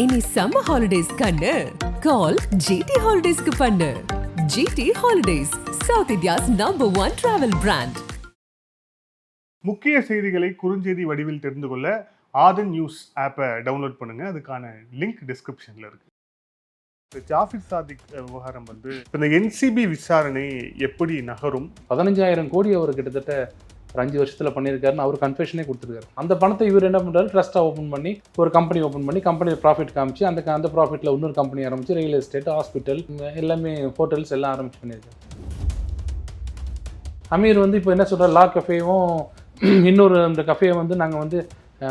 இனி summer holidays கண்ணு. கால் GT ஹாலிடேஸ்க்கு பண்ணு. GT holidays south India's number one travel brand முக்கிய செய்திகளை குறுஞ்செய்தி வடிவில் தெரிந்து கொள்ள ஆதன் நியூஸ் ஆப்பை டவுன்லோட் பண்ணுங்க. அதுக்கான லிங்க் டிஸ்கிரிப்ஷன்ல இருக்கு. ஜாஃபிர் சாதிக் விவகாரம் வந்து இந்த என்சிபி விசாரணை எப்படி நகரும்? பதினஞ்சாயிரம் கோடி அவர் கிட்டத்தட்ட ஒரு அஞ்சு வருஷத்தில் பண்ணியிருக்காருன்னு அவர் கன்ஃபெஷனே கொடுத்துருக்காரு. அந்த பணத்தை இவர் என்ன பண்ணுறாரு ட்ரஸ்ட்டாக ஓப்பன் பண்ணி ஒரு கம்பெனி ஓப்பன் பண்ணி கம்பெனியில் ப்ராஃபிட் காமிச்சு அந்த அந்த ப்ராஃபிட்டில் இன்னொரு கம்பெனி ஆரம்பிச்சு ரியல் எஸ்டேட் ஹாஸ்பிட்டல் எல்லாமே ஹோட்டல்ஸ் எல்லாம் ஆரம்பிச்சு பண்ணியிருக்காரு. அமீர் வந்து இப்போ என்ன சொல்கிறார் லா கஃபேவும் இன்னொரு அந்த கஃபேயை வந்து நாங்கள் வந்து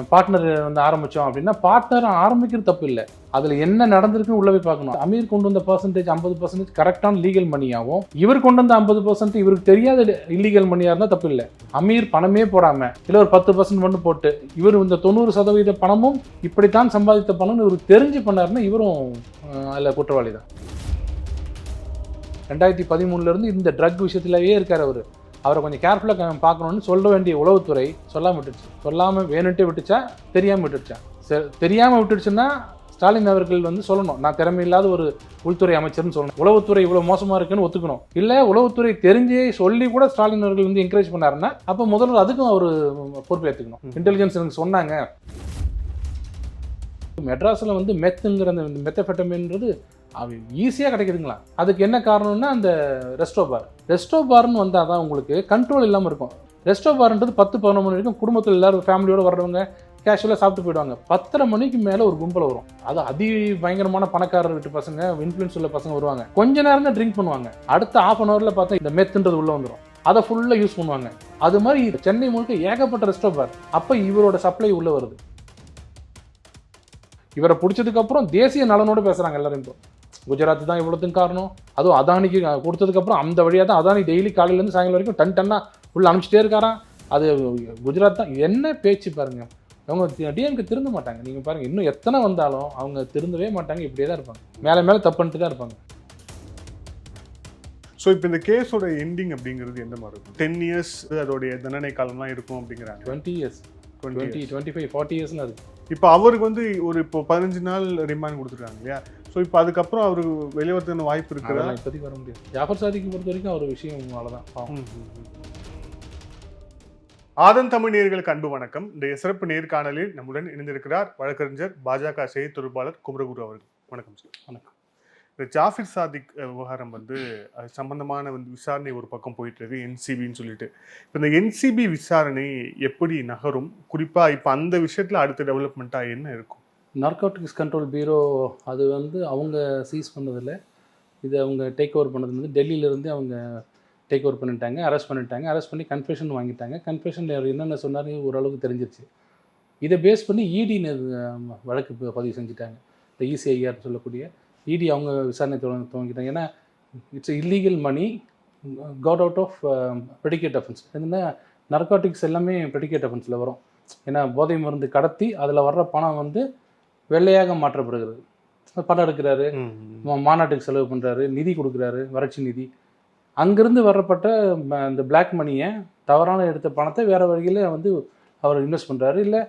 பார்ட்னர் வந்து ஆரம்பித்தோம் அப்படின்னா பார்ட்னர் ஆரம்பிக்கிறது தப்பு இல்லை. அதில் என்ன நடந்திருக்குன்னு உள்ள போய் பார்க்கணும். அமீர் கொண்டு வந்த பர்சன்டேஜ் ஐம்பது பர்சன்டேஜ் கரெக்டான லீகல் மணியாகவும் இவர் கொண்டு வந்த ஐம்பது பர்சன்ட் இவருக்கு தெரியாத இல்லீகல் மணியாக இருந்தால் தப்பு இல்லை. அமீர் பணமே போடாமல் இல்லை ஒரு பத்து பர்சன்ட் மட்டும் போட்டு இவர் இந்த தொண்ணூறு சதவீத பணமும் இப்படித்தான் சம்பாதித்த பணம்னு இவருக்கு தெரிஞ்சு பண்ணாருன்னா இவரும் அதில் குற்றவாளி தான். ரெண்டாயிரத்தி பதிமூணுலேருந்து இந்த ட்ரக் விஷயத்திலேயே இருக்கார் அவர். அவரை கொஞ்சம் கேர்ஃபுல்லாக பார்க்கணும்னு சொல்ல வேண்டிய உளவுத்துறை சொல்லாமல் விட்டுடுச்சு. சொல்லாமல் வேணுன்ட்டே விட்டுச்சா தெரியாமல் விட்டுடுச்சா. சரி தெரியாமல் விட்டுடுச்சுன்னா ஸ்டாலின் அவர்கள் வந்து சொல்லணும். நான் திறமை இல்லாத ஒரு உள்துறை அமைச்சர்னு சொல்லணும். உளவுத்துறை இவ்வளோ மோசமாக இருக்குன்னு ஒத்துக்கணும். இல்லை உளவுத்துறை தெரிஞ்சே சொல்லி கூட ஸ்டாலின் அவர்கள் வந்து என்கரேஜ் பண்ணாருன்னா அப்போ முதல்ல அதுக்கும் அவர் பொறுப்பேற்றுக்கணும் இன்டெலிஜென்ஸ் எனக்கு சொன்னாங்க. மெட்ராஸில் வந்து மெத்துங்கிற அந்த மெத்தஃபெட்டமின்றது அது ஈஸியாக கிடைக்குதுங்களா? அதுக்கு என்ன காரணம்னா அந்த ரெஸ்டோ பார் ரெஸ்டோ பார்னு வந்தால் தான் உங்களுக்கு கண்ட்ரோல் இல்லாமல் இருக்கும். ரெஸ்டோ பார்ன்றது பத்து பதினொன்று மணி வரைக்கும் குடும்பத்தில் எல்லாரும் ஃபேமிலியோடு வர்றவங்க கேஷுவலாக சாப்பிட்டு போயிடுவாங்க. பத்தரை மணிக்கு மேலே ஒரு கும்பல் வரும். அது அதி பயங்கரமான பணக்காரர் வீட்டு பசங்க இன்ஃப்ளூயன்ஸ் உள்ள பசங்க வருவாங்க. கொஞ்ச நேரம் தான் ட்ரிங்க் பண்ணுவாங்க. அடுத்த ஆஃப் அன் ஹவரில் பார்த்தா இந்த மெத்துன்றது உள்ளே வந்துடும் அதை ஃபுல்லாக யூஸ் பண்ணுவாங்க. அது மாதிரி சென்னை முழுக்க ஏகப்பட்ட ரெஸ்டோ பார் அப்போ இவரோட சப்ளை உள்ளே வருது. இவரை பிடிச்சதுக்கப்புறம் தேசிய நலனோடு பேசுறாங்க எல்லாரும் இப்போ. குஜராத் தான் இவ்வளோத்துக்கும் காரணம். அதுவும் அதானிக்கு கொடுத்ததுக்கு அப்புறம் அந்த வழியாக தான் அதானி டெய்லி காலையிலேருந்து சாயங்காலம் வரைக்கும் டன் டன்னா உள்ள அனுப்பிச்சிட்டே இருக்காராம். அது குஜராத் தான் என்ன பேச்சு பாருங்க. அவங்க டிஎம்கே திருந்த மாட்டாங்க. நீங்கள் பாருங்க இன்னும் எத்தனை வந்தாலும் அவங்க திருந்தவே மாட்டாங்க இப்படியே தான் இருப்பாங்க. மேலே மேலே தப்பு பண்ணிட்டு தான் இருப்பாங்க. ஸோ இப்போ இந்த கேஸோட எண்டிங் அப்படிங்கிறது எந்த மாதிரி இருக்கும்? டென் இயர்ஸ் அதோடைய தண்டனை காலம்லாம் இருக்கும் அப்படிங்கிறாங்க. Twenty years twenty twenty five forty இயர்ஸ்னு அது. இப்போ அவருக்கு வந்து ஒரு இப்போ பதினஞ்சு நாள் ரிமாண்ட் கொடுத்துருக்காங்க இல்லையா? ஸோ இப்போ அதுக்கப்புறம் அவரு வெளியே வரதுக்கான வாய்ப்பு இருக்குதா அதெல்லாம் இப்போதைக்கு வர முடியாது. ஜாஃபர் சாதிக்கு பொறுத்த வரைக்கும் ஒரு விஷயம் அவ்வளோதான். ஆதன் தமிழ் நேயர்களுக்கு அன்பு வணக்கம். இந்த சிறப்பு நேர்காணலில் நம்முடன் இணைந்திருக்கிறார் வழக்கறிஞர் பாஜக செய்தி தொடர்பாளர் குமரகுரு அவர்கள். வணக்கம் சார். வணக்கம். இந்த ஜாஃபிர் சாதிக் விவகாரம் வந்து அது சம்பந்தமான வந்து விசாரணை ஒரு பக்கம் போயிட்டு இருக்கு என்சிபின்னு சொல்லிட்டு. இப்போ இந்த என்சிபி விசாரணை எப்படி நகரும்? குறிப்பா இப்போ அந்த விஷயத்துல அடுத்த டெவலப்மெண்ட்டா என்ன இருக்கும்? நார்கோட்டிக்ஸ் கண்ட்ரோல் பியூரோ அது வந்து அவங்க சீஸ் பண்ணதில்ல. இது அவங்க டேக் ஓவர் பண்ணது வந்து டெல்லியிலேருந்து அவங்க டேக் ஓவர் பண்ணிட்டாங்க அரெஸ்ட் பண்ணிட்டாங்க. அரெஸ்ட் பண்ணி கன்ஃபெஷன் வாங்கிட்டாங்க. கன்ஃபெஷனில் அவர் என்னென்ன சொன்னார் ஓரளவுக்கு தெரிஞ்சிருச்சு. இதை பேஸ் பண்ணி இடி வழக்கு பதிவு செஞ்சுட்டாங்க. இந்த இசிஐஆர் சொல்லக்கூடிய இடி அவங்க விசாரணை துவங்கிட்டாங்க. ஏன்னா it's illegal money got out of predicate offence என்னென்னா நர்காட்டிக்ஸ் எல்லாமே ப்ரெடிகேட் அஃபென்ஸில் வரும். ஏன்னா போதை மருந்து கடத்தி அதில் வர்ற பணம் வந்து வெள்ளையாக மாற்றப்படுகிறது. படம் எடுக்கிறாரு. மாநாட்டுக்கு செலவு பண்ணுறாரு நிதி கொடுக்குறாரு வறட்சி நிதி. அங்கேருந்து வரப்பட்ட இந்த பிளாக் மணியை தவறான எடுத்த பணத்தை வேறு வழியில் வந்து அவர் இன்வெஸ்ட் பண்ணுறாரு இல்லை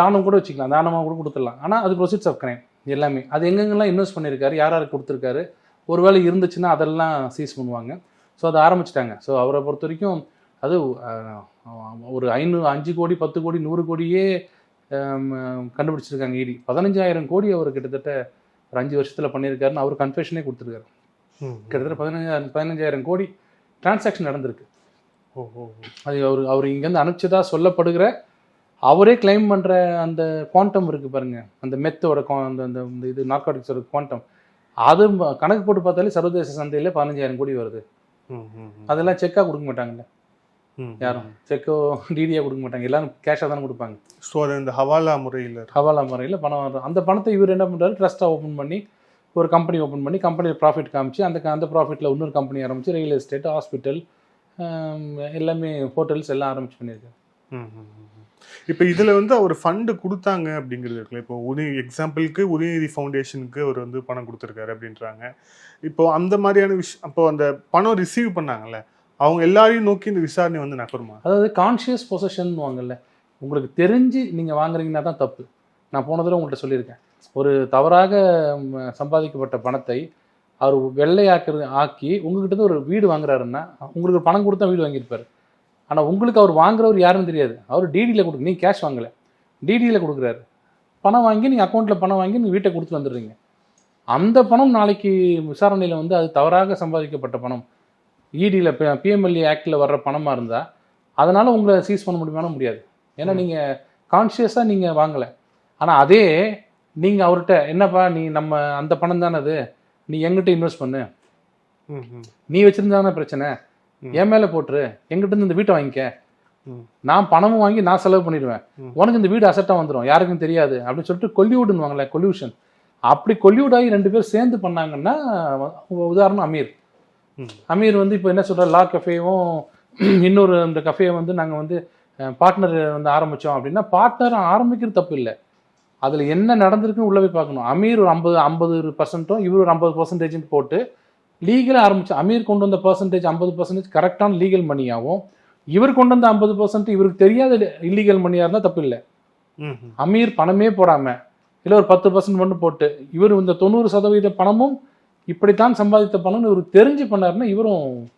தானம் கூட வச்சுக்கலாம். தானமாக கூட கொடுத்துடலாம். ஆனால் அது ப்ரொசீட்ஸ் ஆஃப் கிரைம் எல்லாமே. அது எங்கெங்கெல்லாம் இன்வெஸ்ட் பண்ணியிருக்காரு யார் யாருக்கு கொடுத்துருக்காரு ஒருவேளை இருந்துச்சுன்னா அதெல்லாம் சீஸ் பண்ணுவாங்க. ஸோ அதை ஆரம்பிச்சிட்டாங்க. ஸோ அவரை பொறுத்த வரைக்கும் அது ஒரு ஐநூறு அஞ்சு கோடி பத்து கோடி நூறு கோடியே கண்டுபிடிச்சிருக்காங்க இடி. பதினஞ்சாயிரம் கோடி அவர் கிட்டத்தட்ட ஒரு அஞ்சு வருஷத்தில் பண்ணியிருக்காருன்னு அவர் கன்ஃபெஷனே கொடுத்துருக்காரு. கிட்டத்தட்ட பதினஞ்சாயிரம் பதினஞ்சாயிரம் கோடி டிரான்சாக்ஷன் நடந்திருக்கு. அது அவர் அவர் இங்கேருந்து அனுப்பிச்சதா சொல்லப்படுகிற அவரே கிளைம் பண்ணுற அந்த குவாண்டம் இருக்குது பாருங்க. அந்த மெத்தோட அந்த அந்த இந்த இது நார்காட்டிக்ஸோட குவாண்டம் அது கணக்கு போட்டு பார்த்தாலே சர்வதேச சந்தையில் பதினஞ்சாயிரம் கோடி வருது. அதெல்லாம் செக்காக கொடுக்க மாட்டாங்கல்ல. யாரும். செக்கோ டிடியாக கொடுக்க மாட்டாங்க. எல்லாரும் கேஷாக தானே கொடுப்பாங்க. ஸோ அது இந்த ஹவாலா முறையில் ஹவாலா முறையில் பணம் வரும். அந்த பணத்தை இவர் என்ன பண்ணுறாரு ட்ரஸ்ட்டாக ஓப்பன் பண்ணி ஒரு கம்பெனி ஓப்பன் பண்ணி கம்பெனியில் ப்ராஃபிட் காமிச்சு அந்த அந்த ப்ராஃபிட்டில் இன்னொரு கம்பெனி ஆரம்பிச்சு ரியல் எஸ்டேட் ஹாஸ்பிட்டல் எல்லாமே ஹோட்டல்ஸ் எல்லாம் ஆரம்பிச்சு பண்ணியிருக்காரு. இப்போ இதுல வந்து அவர் ஃபண்டு கொடுத்தாங்க அப்படிங்கிறது இருக்குல்ல. இப்போ உதய எக்ஸாம்பிளுக்கு உதயநிதி ஃபவுண்டேஷனுக்கு அவர் வந்து பணம் கொடுத்துருக்காரு அப்படின்றாங்க. இப்போ அந்த மாதிரியான விஷயம் அப்போ அந்த பணம் ரிசீவ் பண்ணாங்கல்ல. அவங்க எல்லாரையும் நோக்கி இந்த விசாரணை வந்து நகருமா? அதாவது கான்ஷியஸ் பொசஷன் வாங்கல்ல. உங்களுக்கு தெரிஞ்சு நீங்கள் வாங்குறீங்கன்னா தான் தப்பு. நான் போன தடவை உங்கள்கிட்ட சொல்லியிருக்கேன். ஒரு தவறாக சம்பாதிக்கப்பட்ட பணத்தை அவர் வெள்ளையாக்குறது ஆக்கி உங்ககிட்ட ஒரு வீடு வாங்குறாருன்னா உங்களுக்கு பணம் கொடுத்தா வீடு வாங்கியிருப்பாரு. ஆனால் உங்களுக்கு அவர் வாங்குறவர் யாருன்னு தெரியாது. அவர் டிடியில் கொடுக்கு நீங்கள் கேஷ் வாங்கலை. டிடியில் கொடுக்குறாரு. பணம் வாங்கி நீங்கள் அக்கௌண்ட்டில் பணம் வாங்கி நீங்கள் வீட்டை கொடுத்துட்டு வந்துடுறீங்க. அந்த பணம் நாளைக்கு விசாரணையில் வந்து அது தவறாக சம்பாதிக்கப்பட்ட பணம். இடியில் பிஎம்எல்ஏ ஆக்டில் வர்ற பணமாக இருந்தால் அதனால் உங்களை சீஸ் பண்ண முடியுமானா முடியாது. ஏன்னா நீங்கள் கான்ஷியஸாக நீங்கள் வாங்கலை. ஆனால் அதே நீங்கள் அவர்கிட்ட என்னப்பா நீ நம்ம அந்த பணம் தானே அது? நீ எங்கிட்ட இன்வெஸ்ட் பண்ணு. நீ வச்சிருந்தானே பிரச்சனை. என் மேலே போட்டுரு. எங்கிட்ட இருந்து இந்த வீட்டை வாங்கிக்க. நான் பணமும் வாங்கி நான் செலவு பண்ணிடுவேன். உனக்கு இந்த வீடு அசட்டாக வந்துடும் யாருக்கும் தெரியாது. அப்படின்னு சொல்லிட்டு கொல்லிவுட்னுவாங்களே கொல்யூஷன் அப்படி கொல்லிவுட் ஆகி ரெண்டு பேர் சேர்ந்து பண்ணாங்கன்னா உதாரணம் அமீர். அமீர் வந்து இப்போ என்ன சொல்ற லா கஃபேவும் இன்னொரு இந்த கஃபே வந்து நாங்கள் வந்து பார்ட்னர் வந்து ஆரம்பித்தோம் அப்படின்னா பார்ட்னர் ஆரம்பிக்கிறது தப்பு இல்லை. அதில் என்ன நடந்திருக்குன்னு உள்ள போய் பார்க்கணும். அமீர் ஒரு ஐம்பது ஐம்பது பர்சன்ட்டும் இவர் ஒரு ஐம்பது பர்சன்டேஜ் போட்டு லீகலாக ஆரம்பிச்சு அமீர் கொண்டு வந்த பர்சன்டேஜ் ஐம்பது பர்சன்டேஜ் கரெக்டான லீகல் மணியாகவும் இவர் கொண்டு வந்த ஐம்பது பர்சன்ட் இவருக்கு தெரியாத இல்லீகல் மணியாக இருந்தால் தப்பு இல்லை. அமீர் பணமே போடாம இல்லை ஒரு பத்து பர்சன்ட் மட்டும் போட்டு இவர் இந்த தொண்ணூறு சதவீத பணமும் இப்படித்தான் சம்பாதித்த பணம்னு இவருக்கு தெரிஞ்சு பண்ணாருன்னா இவரும்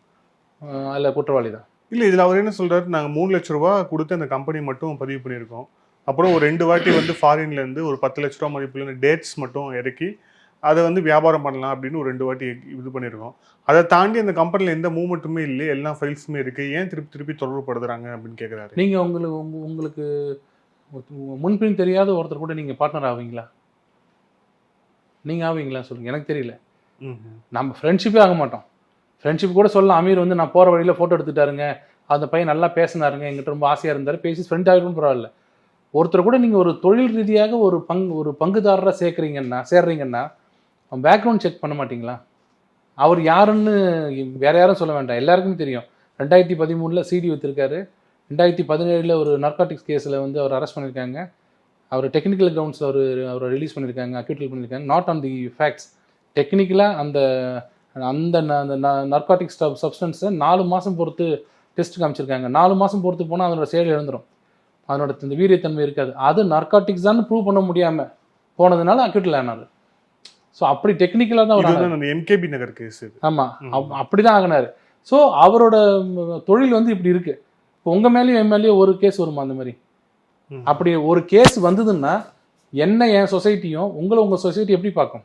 அதுல குற்றவாளி தான். இல்ல இதுல அவர் என்ன சொல்றாரு? நாங்க மூணு லட்ச ரூபா கொடுத்து அந்த கம்பெனி மட்டும் பதிவு பண்ணியிருக்கோம். அப்புறம் ஒரு ரெண்டு வாட்டி வந்து ஃபாரின்ல இருந்து ஒரு பத்து லட்ச ரூபா மதிப்புல டேட்ஸ் மட்டும் இறக்கி அதை வந்து வியாபாரம் பண்ணலாம் அப்படின்னு ஒரு ரெண்டு வாட்டி இது பண்ணியிருக்கோம். அதை தாண்டி அந்த கம்பெனில எந்த மூமெண்ட்டுமே இல்லை எல்லா ஃபைல்ஸுமே இருக்கு. ஏன் திருப்பி திருப்பி தொடர்புபடுத்துறாங்க அப்படின்னு கேக்குறாரு. நீங்க உங்களுக்கு உங்க- உங்களுக்கு முன்பின் தெரியாத ஒருத்தர் கூட நீங்க பார்ட்னர் ஆவீங்களா? நீங்க ஆவீங்களா சொல்லுங்க. எனக்கு தெரியல. நம்ம ஃப்ரெண்ட்ஷிப்பே ஆக மாட்டோம். ஃப்ரெண்ட்ஷிப் கூட சொல்லலாம். அமீர் வந்து நான் போகிற வழியில் ஃபோட்டோ எடுத்துட்டாருங்க. அந்த பையன் நல்லா பேசினாருங்க. எங்கிட்ட ரொம்ப ஆசையாக இருந்தார். பேசி ஃப்ரெண்ட் ஆகிடும் பரவாயில்ல. ஒருத்தர் கூட நீங்கள் ஒரு தொழில் ரீதியாக ஒரு பங்கு ஒரு பங்குதாரராக சேர்க்குறீங்கன்னா சேர்றீங்கன்னா பேக்ரவுண்ட் செக் பண்ண மாட்டிங்களா? அவர் யாருன்னு வேற யாரும் சொல்ல வேண்டாம். எல்லாருக்குமே தெரியும். ரெண்டாயிரத்தி பதிமூணில் சிடி வச்சிருக்காரு ரெண்டாயிரத்தி பதினேழில் ஒரு நார்காட்டிக்ஸ் கேஸில் வந்து அவர் அரெஸ்ட் பண்ணியிருக்காங்க அவர் டெக்னிக்கல் கிரவுண்ட்ஸில் அவர் அவரை ரிலீஸ் பண்ணியிருக்காங்க அக்யூட்டல் பண்ணியிருக்காங்க நாட் ஆன் தி ஃபேக்ட்ஸ் டெக்னிக்கலாக அந்த அந்த நர்காட்டிக் சப்ஸ்டன்ஸை நாலு மாதம் பொறுத்து டெஸ்ட் காமிச்சிருக்காங்க. நாலு மாதம் பொறுத்து போனால் அதனோட செயல் எழுந்துரும் அதனோட இந்த வீரியத்தன்மை இருக்காது. அது நர்காட்டிக்ஸ் தான் ப்ரூவ் பண்ண முடியாமல் போனதுனால அக்யூட்டில் ஆனார் ஸோ அப்படி டெக்னிக்கலாக தான் அந்த எம்கேபி நகர் கேஸ் ஆமாம் அப்படிதான் ஆகினார். ஸோ அவரோட தொழில் வந்து இப்படி இருக்கு. இப்போ உங்கள் மேலேயும் என் மேலேயும் ஒரு கேஸ் வருமா அந்த மாதிரி. அப்படி ஒரு கேஸ் வந்ததுன்னா என்ன என் சொசைட்டியும் உங்களை உங்கள் சொசைட்டி எப்படி பார்க்கும்?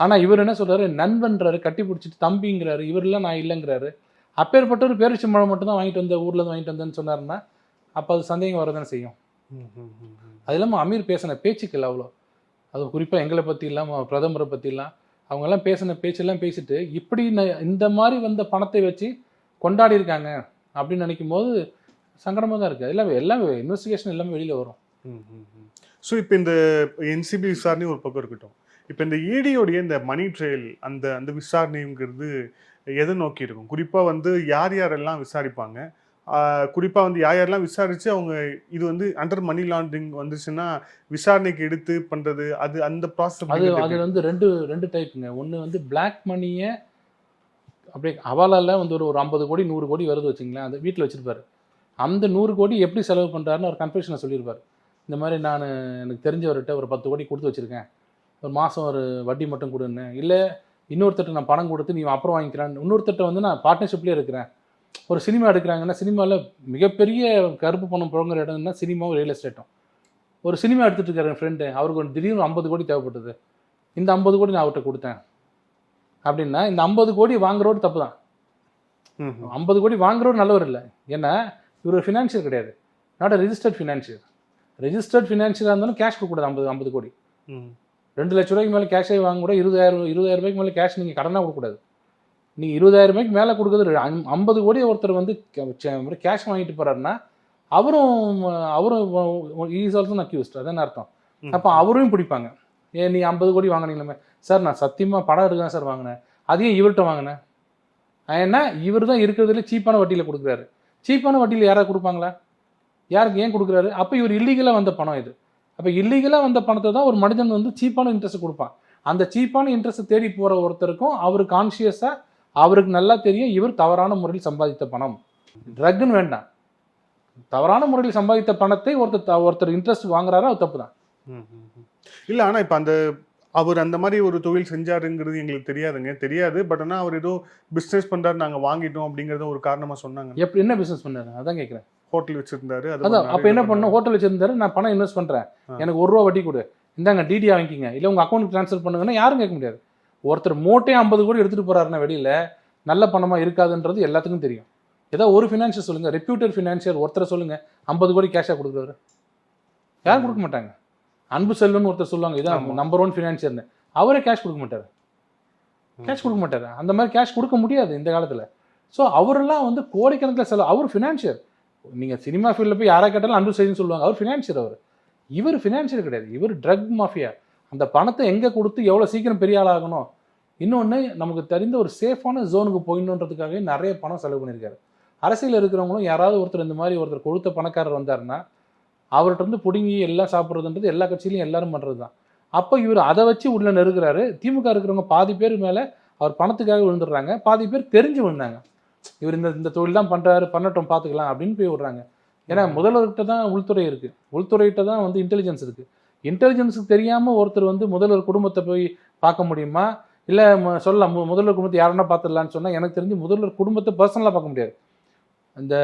ஆனால் இவர் என்ன சொல்கிறாரு நண்பன்றாரு கட்டி பிடிச்சிட்டு தம்பிங்கிறாரு இவரெல்லாம் நான் இல்லைங்கிறாரு. அப்பேற்பட்ட ஒரு பேரிச்சம்பழம் மட்டும் தான் வாங்கிட்டு வந்த ஊர்லேருந்து வாங்கிட்டு வந்தேன்னு சொன்னார்னா அப்போ அது சந்தேகம் வரதானே செய்யும். அது இல்லாமல் அமீர் பேசின பேச்சுக்கள் அவ்வளோ. அது குறிப்பாக எங்களை பற்றி இல்லாமல் பிரதமரை பற்றிலாம் அவங்கெல்லாம் பேசின பேச்செல்லாம் பேசிட்டு இப்படி இந்த மாதிரி வந்த பணத்தை வச்சு கொண்டாடி இருக்காங்க அப்படின்னு நினைக்கும் போது சங்கடமாக தான் இருக்குது எல்லாம் எல்லாம் இன்வெஸ்டிகேஷன் எல்லாமே வெளியில் வரும். ஸோ இப்போ இந்த என்சிபி விசாரணை ஒரு பக்கம் இருக்கட்டும். இப்போ இந்த இடியோடைய இந்த மணி ட்ரையல் அந்த அந்த விசாரணைங்கிறது எதை நோக்கி இருக்கும்? குறிப்பாக வந்து யார் யாரெல்லாம் விசாரிப்பாங்க? குறிப்பாக வந்து யார் யாரெல்லாம் விசாரித்து அவங்க இது வந்து அண்டர் மணி லாண்டரிங் வந்துச்சுன்னா விசாரணைக்கு எடுத்து பண்ணுறது அது அந்த ப்ராசஸ் அது அது வந்து ரெண்டு ரெண்டு டைப்புங்க ஒன்று வந்து பிளாக் மணியை அப்படியே ஹவாலால வந்து ஒரு ஒரு ஐம்பது கோடி நூறு கோடி வருது வச்சுங்களேன் அது வீட்டில் வச்சிருப்பாரு. அந்த நூறு கோடி எப்படி செலவு பண்ணுறாருன்னு ஒரு கன்ஃபெஷனை சொல்லியிருப்பார். இந்த மாதிரி நான் எனக்கு தெரிஞ்சவர்கிட்ட ஒரு பத்து கோடி கொடுத்து வச்சிருக்கேன். ஒரு மாதம் ஒரு வட்டி மட்டும் கொடுன்னு. இல்லை இன்னொருத்தட்ட நான் பணம் கொடுத்து நீ அப்புறம் வாங்கிக்கிறேன். இன்னொருத்தட்ட வந்து நான் பார்ட்னர்ஷிப்லேயே இருக்கிறேன். ஒரு சினிமா எடுக்கிறாங்கன்னா சினிமாவில் மிகப்பெரிய கருப்பு பணம் புழங்குற இடம்னா சினிமாவும் ரியல் எஸ்டேட்டும் ஒரு சினிமா எடுத்துட்டு இருக்காரு என் ஃப்ரெண்டு அவருக்கு ஒரு திடீர்னு ஐம்பது கோடி தேவைப்பட்டது. இந்த ஐம்பது கோடி நான் அவர்கிட்ட கொடுத்தேன். அப்படின்னா இந்த ஐம்பது கோடி வாங்குறவர் தப்பு தான் ஐம்பது கோடி வாங்குறவர் நல்லவர் இல்லை. ஏன்னா இவர் ஒரு ஃபினான்ஷியல் கிடையாது. Not a registered financial registered ஃபினான்ஷியலாக இருந்தாலும் கேஷ் கொடுக்கூடாது ஐம்பது ஐம்பது கோடி. ரெண்டு லட்ச ரூபாய்க்கு மேலே கேஷே வாங்க கூட இருபதாயிரம் இருபதாயிரம் ரூபாய்க்கு மேலே கேஷ் நீங்கள் கடனாக கொடுக்கக்கூடாது. நீங்கள் இருபதாயிரம் ரூபாய்க்கு மேலே கொடுக்குறது ஐம்- ஐம்பது கோடி ஒருத்தர் வந்து கேஷ் வாங்கிட்டு போறாருன்னா அவரும் அவரும் ஈஸ் ஆல்சோ அக்யூஸ்ட் அதான் அர்த்தம்? அப்போ அவரையும் பிடிப்பாங்க. ஏன் நீ ஐம்பது கோடி வாங்கினீங்களே சார் நான் சத்தியமாக பணம் இருக்குதான் சார் வாங்கினேன். அதையும் இவர்கிட்ட வாங்கினேன் ஏன்னா இவர் தான் இருக்கிறதுல சீப்பான வட்டியில் கொடுக்குறாரு. சீப்பான வட்டியில் யாராவது கொடுப்பாங்களா? யாருக்கு ஏன் கொடுக்குறாரு? அப்போ இவர் இல்லீகலாக வந்த பணம் இது. அப்போ இல்லீகலாக வந்த பணத்தை தான் ஒரு மனிதன் வந்து சீப்பான இன்ட்ரெஸ்ட் கொடுப்பான். அந்த சீப்பான இன்ட்ரெஸ்ட் தேடி போகிற ஒருத்தருக்கும் அவர் கான்ஷியஸாக அவருக்கு நல்லா தெரியும் இவர் தவறான முறையில் சம்பாதித்த பணம். ட்ரக்குன்னு வேண்டாம். தவறான முறையில் சம்பாதித்த பணத்தை ஒருத்தர் ஒருத்தர் இன்ட்ரெஸ்ட் வாங்குறாரா அது தப்பு தான் இல்ல ஆனா இப்ப அந்த அவர் அந்த மாதிரி ஒரு தொழில் செஞ்சாருங்கிறது எங்களுக்கு தெரியாதுங்க. தெரியாது பட் ஆனா அவர் ஏதோ பிசினஸ் பண்றாரு நாங்க வாங்கிட்டோம் அப்படிங்கறத ஒரு காரணமா சொன்னாங்க. எப்படி என்ன பிசினஸ் பண்ணாரு? அதான் கேட்குறேன் ஹோட்டல் வச்சிருந்தாரு அது அதான் அப்போ என்ன. பண்ணணும் ஹோட்டல் வச்சிருந்தாரு நான் பணம் இன்வெஸ்ட் பண்றேன். எனக்கு ஒரு ரூபா வட்டி கொடு. இந்தாங்க டிடி வாங்கிக்கிங்க. இல்லை உங்க அக்கௌண்ட் ட்ரான்ஸ்ஃபர் பண்ணுங்கன்னா யாரும் கேட்க முடியாது. ஒருத்தர் மூட்டையே ஐம்பது கோடி எடுத்துட்டு போறாருன்னா வெளியில நல்ல பணமா இருக்காதுன்றது எல்லாத்துக்கும் தெரியும். ஏதோ ஒரு ஃபினான்ஷியல் சொல்லுங்க. ரெப்யூட்டட் ஃபினான்ஷியர் ஒருத்தரை சொல்லுங்க. ஐம்பது கோடி கேஷா கொடுக்குறவர். யாரும் கொடுக்க மாட்டாங்க. அன்பு செல்வன் ஒருத்தர் சொல்லுவாங்க. இதான். நம்பர் ஒன் ஃபினான்ஷியர்னு அவரே கேஷ் கொடுக்க மாட்டாரு. கேஷ் கொடுக்க மாட்டாரு. அந்த மாதிரி கேஷ் கொடுக்க முடியாது இந்த காலத்துல. ஸோ அவரெல்லாம் வந்து கோடிக்கணக்கில் செலவு. அவர் ஃபினான்ஷியர் நீங்கள் சினிமா ஃபீல்டில் போய் யாரை கேட்டாலும் அன்பு செய்தின்னு சொல்லுவாங்க. அவர் ஃபினான்ஷியர் அவர். இவர் ஃபினான்ஷியர் கிடையாது. இவர் ட்ரக் மாஃபியா அந்த பணத்தை எங்கே கொடுத்து எவ்வளோ சீக்கிரம் பெரிய ஆளாகணும் இன்னொன்று நமக்கு தெரிந்த ஒரு சேஃபான ஜோனுக்கு போயிடணுன்றதுக்காகவே நிறைய பணம் செலவு பண்ணியிருக்காரு. அரசியல் இருக்கிறவங்களும் யாராவது ஒருத்தர் இந்த மாதிரி ஒருத்தர் கொடுத்த பணக்காரர் வந்தாருன்னா அவர்கிட்ட இருந்து பிடுங்கி எல்லாம் சாப்பிட்றதுன்றது எல்லா கட்சியிலையும் எல்லாரும் பண்ணுறது தான் அப்போ இவர் அதை வச்சு உள்ள நெருக்கிறாரு திமுக இருக்கிறவங்க பாதி பேர் மேலே அவர் பணத்துக்காக விழுந்துடுறாங்க. பாதி பேர் தெரிஞ்சு விழுந்தாங்க. இவர் இந்த இந்த தொழில் தான் பண்ணுறாரு பண்ணட்டும் பார்த்துக்கலாம் அப்படின்னு போய் விடுறாங்க. ஏன்னா முதல்வர்கிட்ட தான் உள்துறை இருக்குது உள்துறைகிட்ட தான் வந்து இன்டெலிஜென்ஸ் இருக்குது இன்டெலிஜென்ஸுக்கு தெரியாமல் ஒருத்தர் வந்து முதல்வர் குடும்பத்தை போய் பார்க்க முடியுமா? இல்லை சொல்லலாம். முதல்வர் குடும்பத்தை யாருன்னா பார்த்துடலான்னு சொன்னால் எனக்கு தெரிஞ்சு முதல்வர் குடும்பத்தை பர்சனலாக பார்க்க முடியாது. இந்த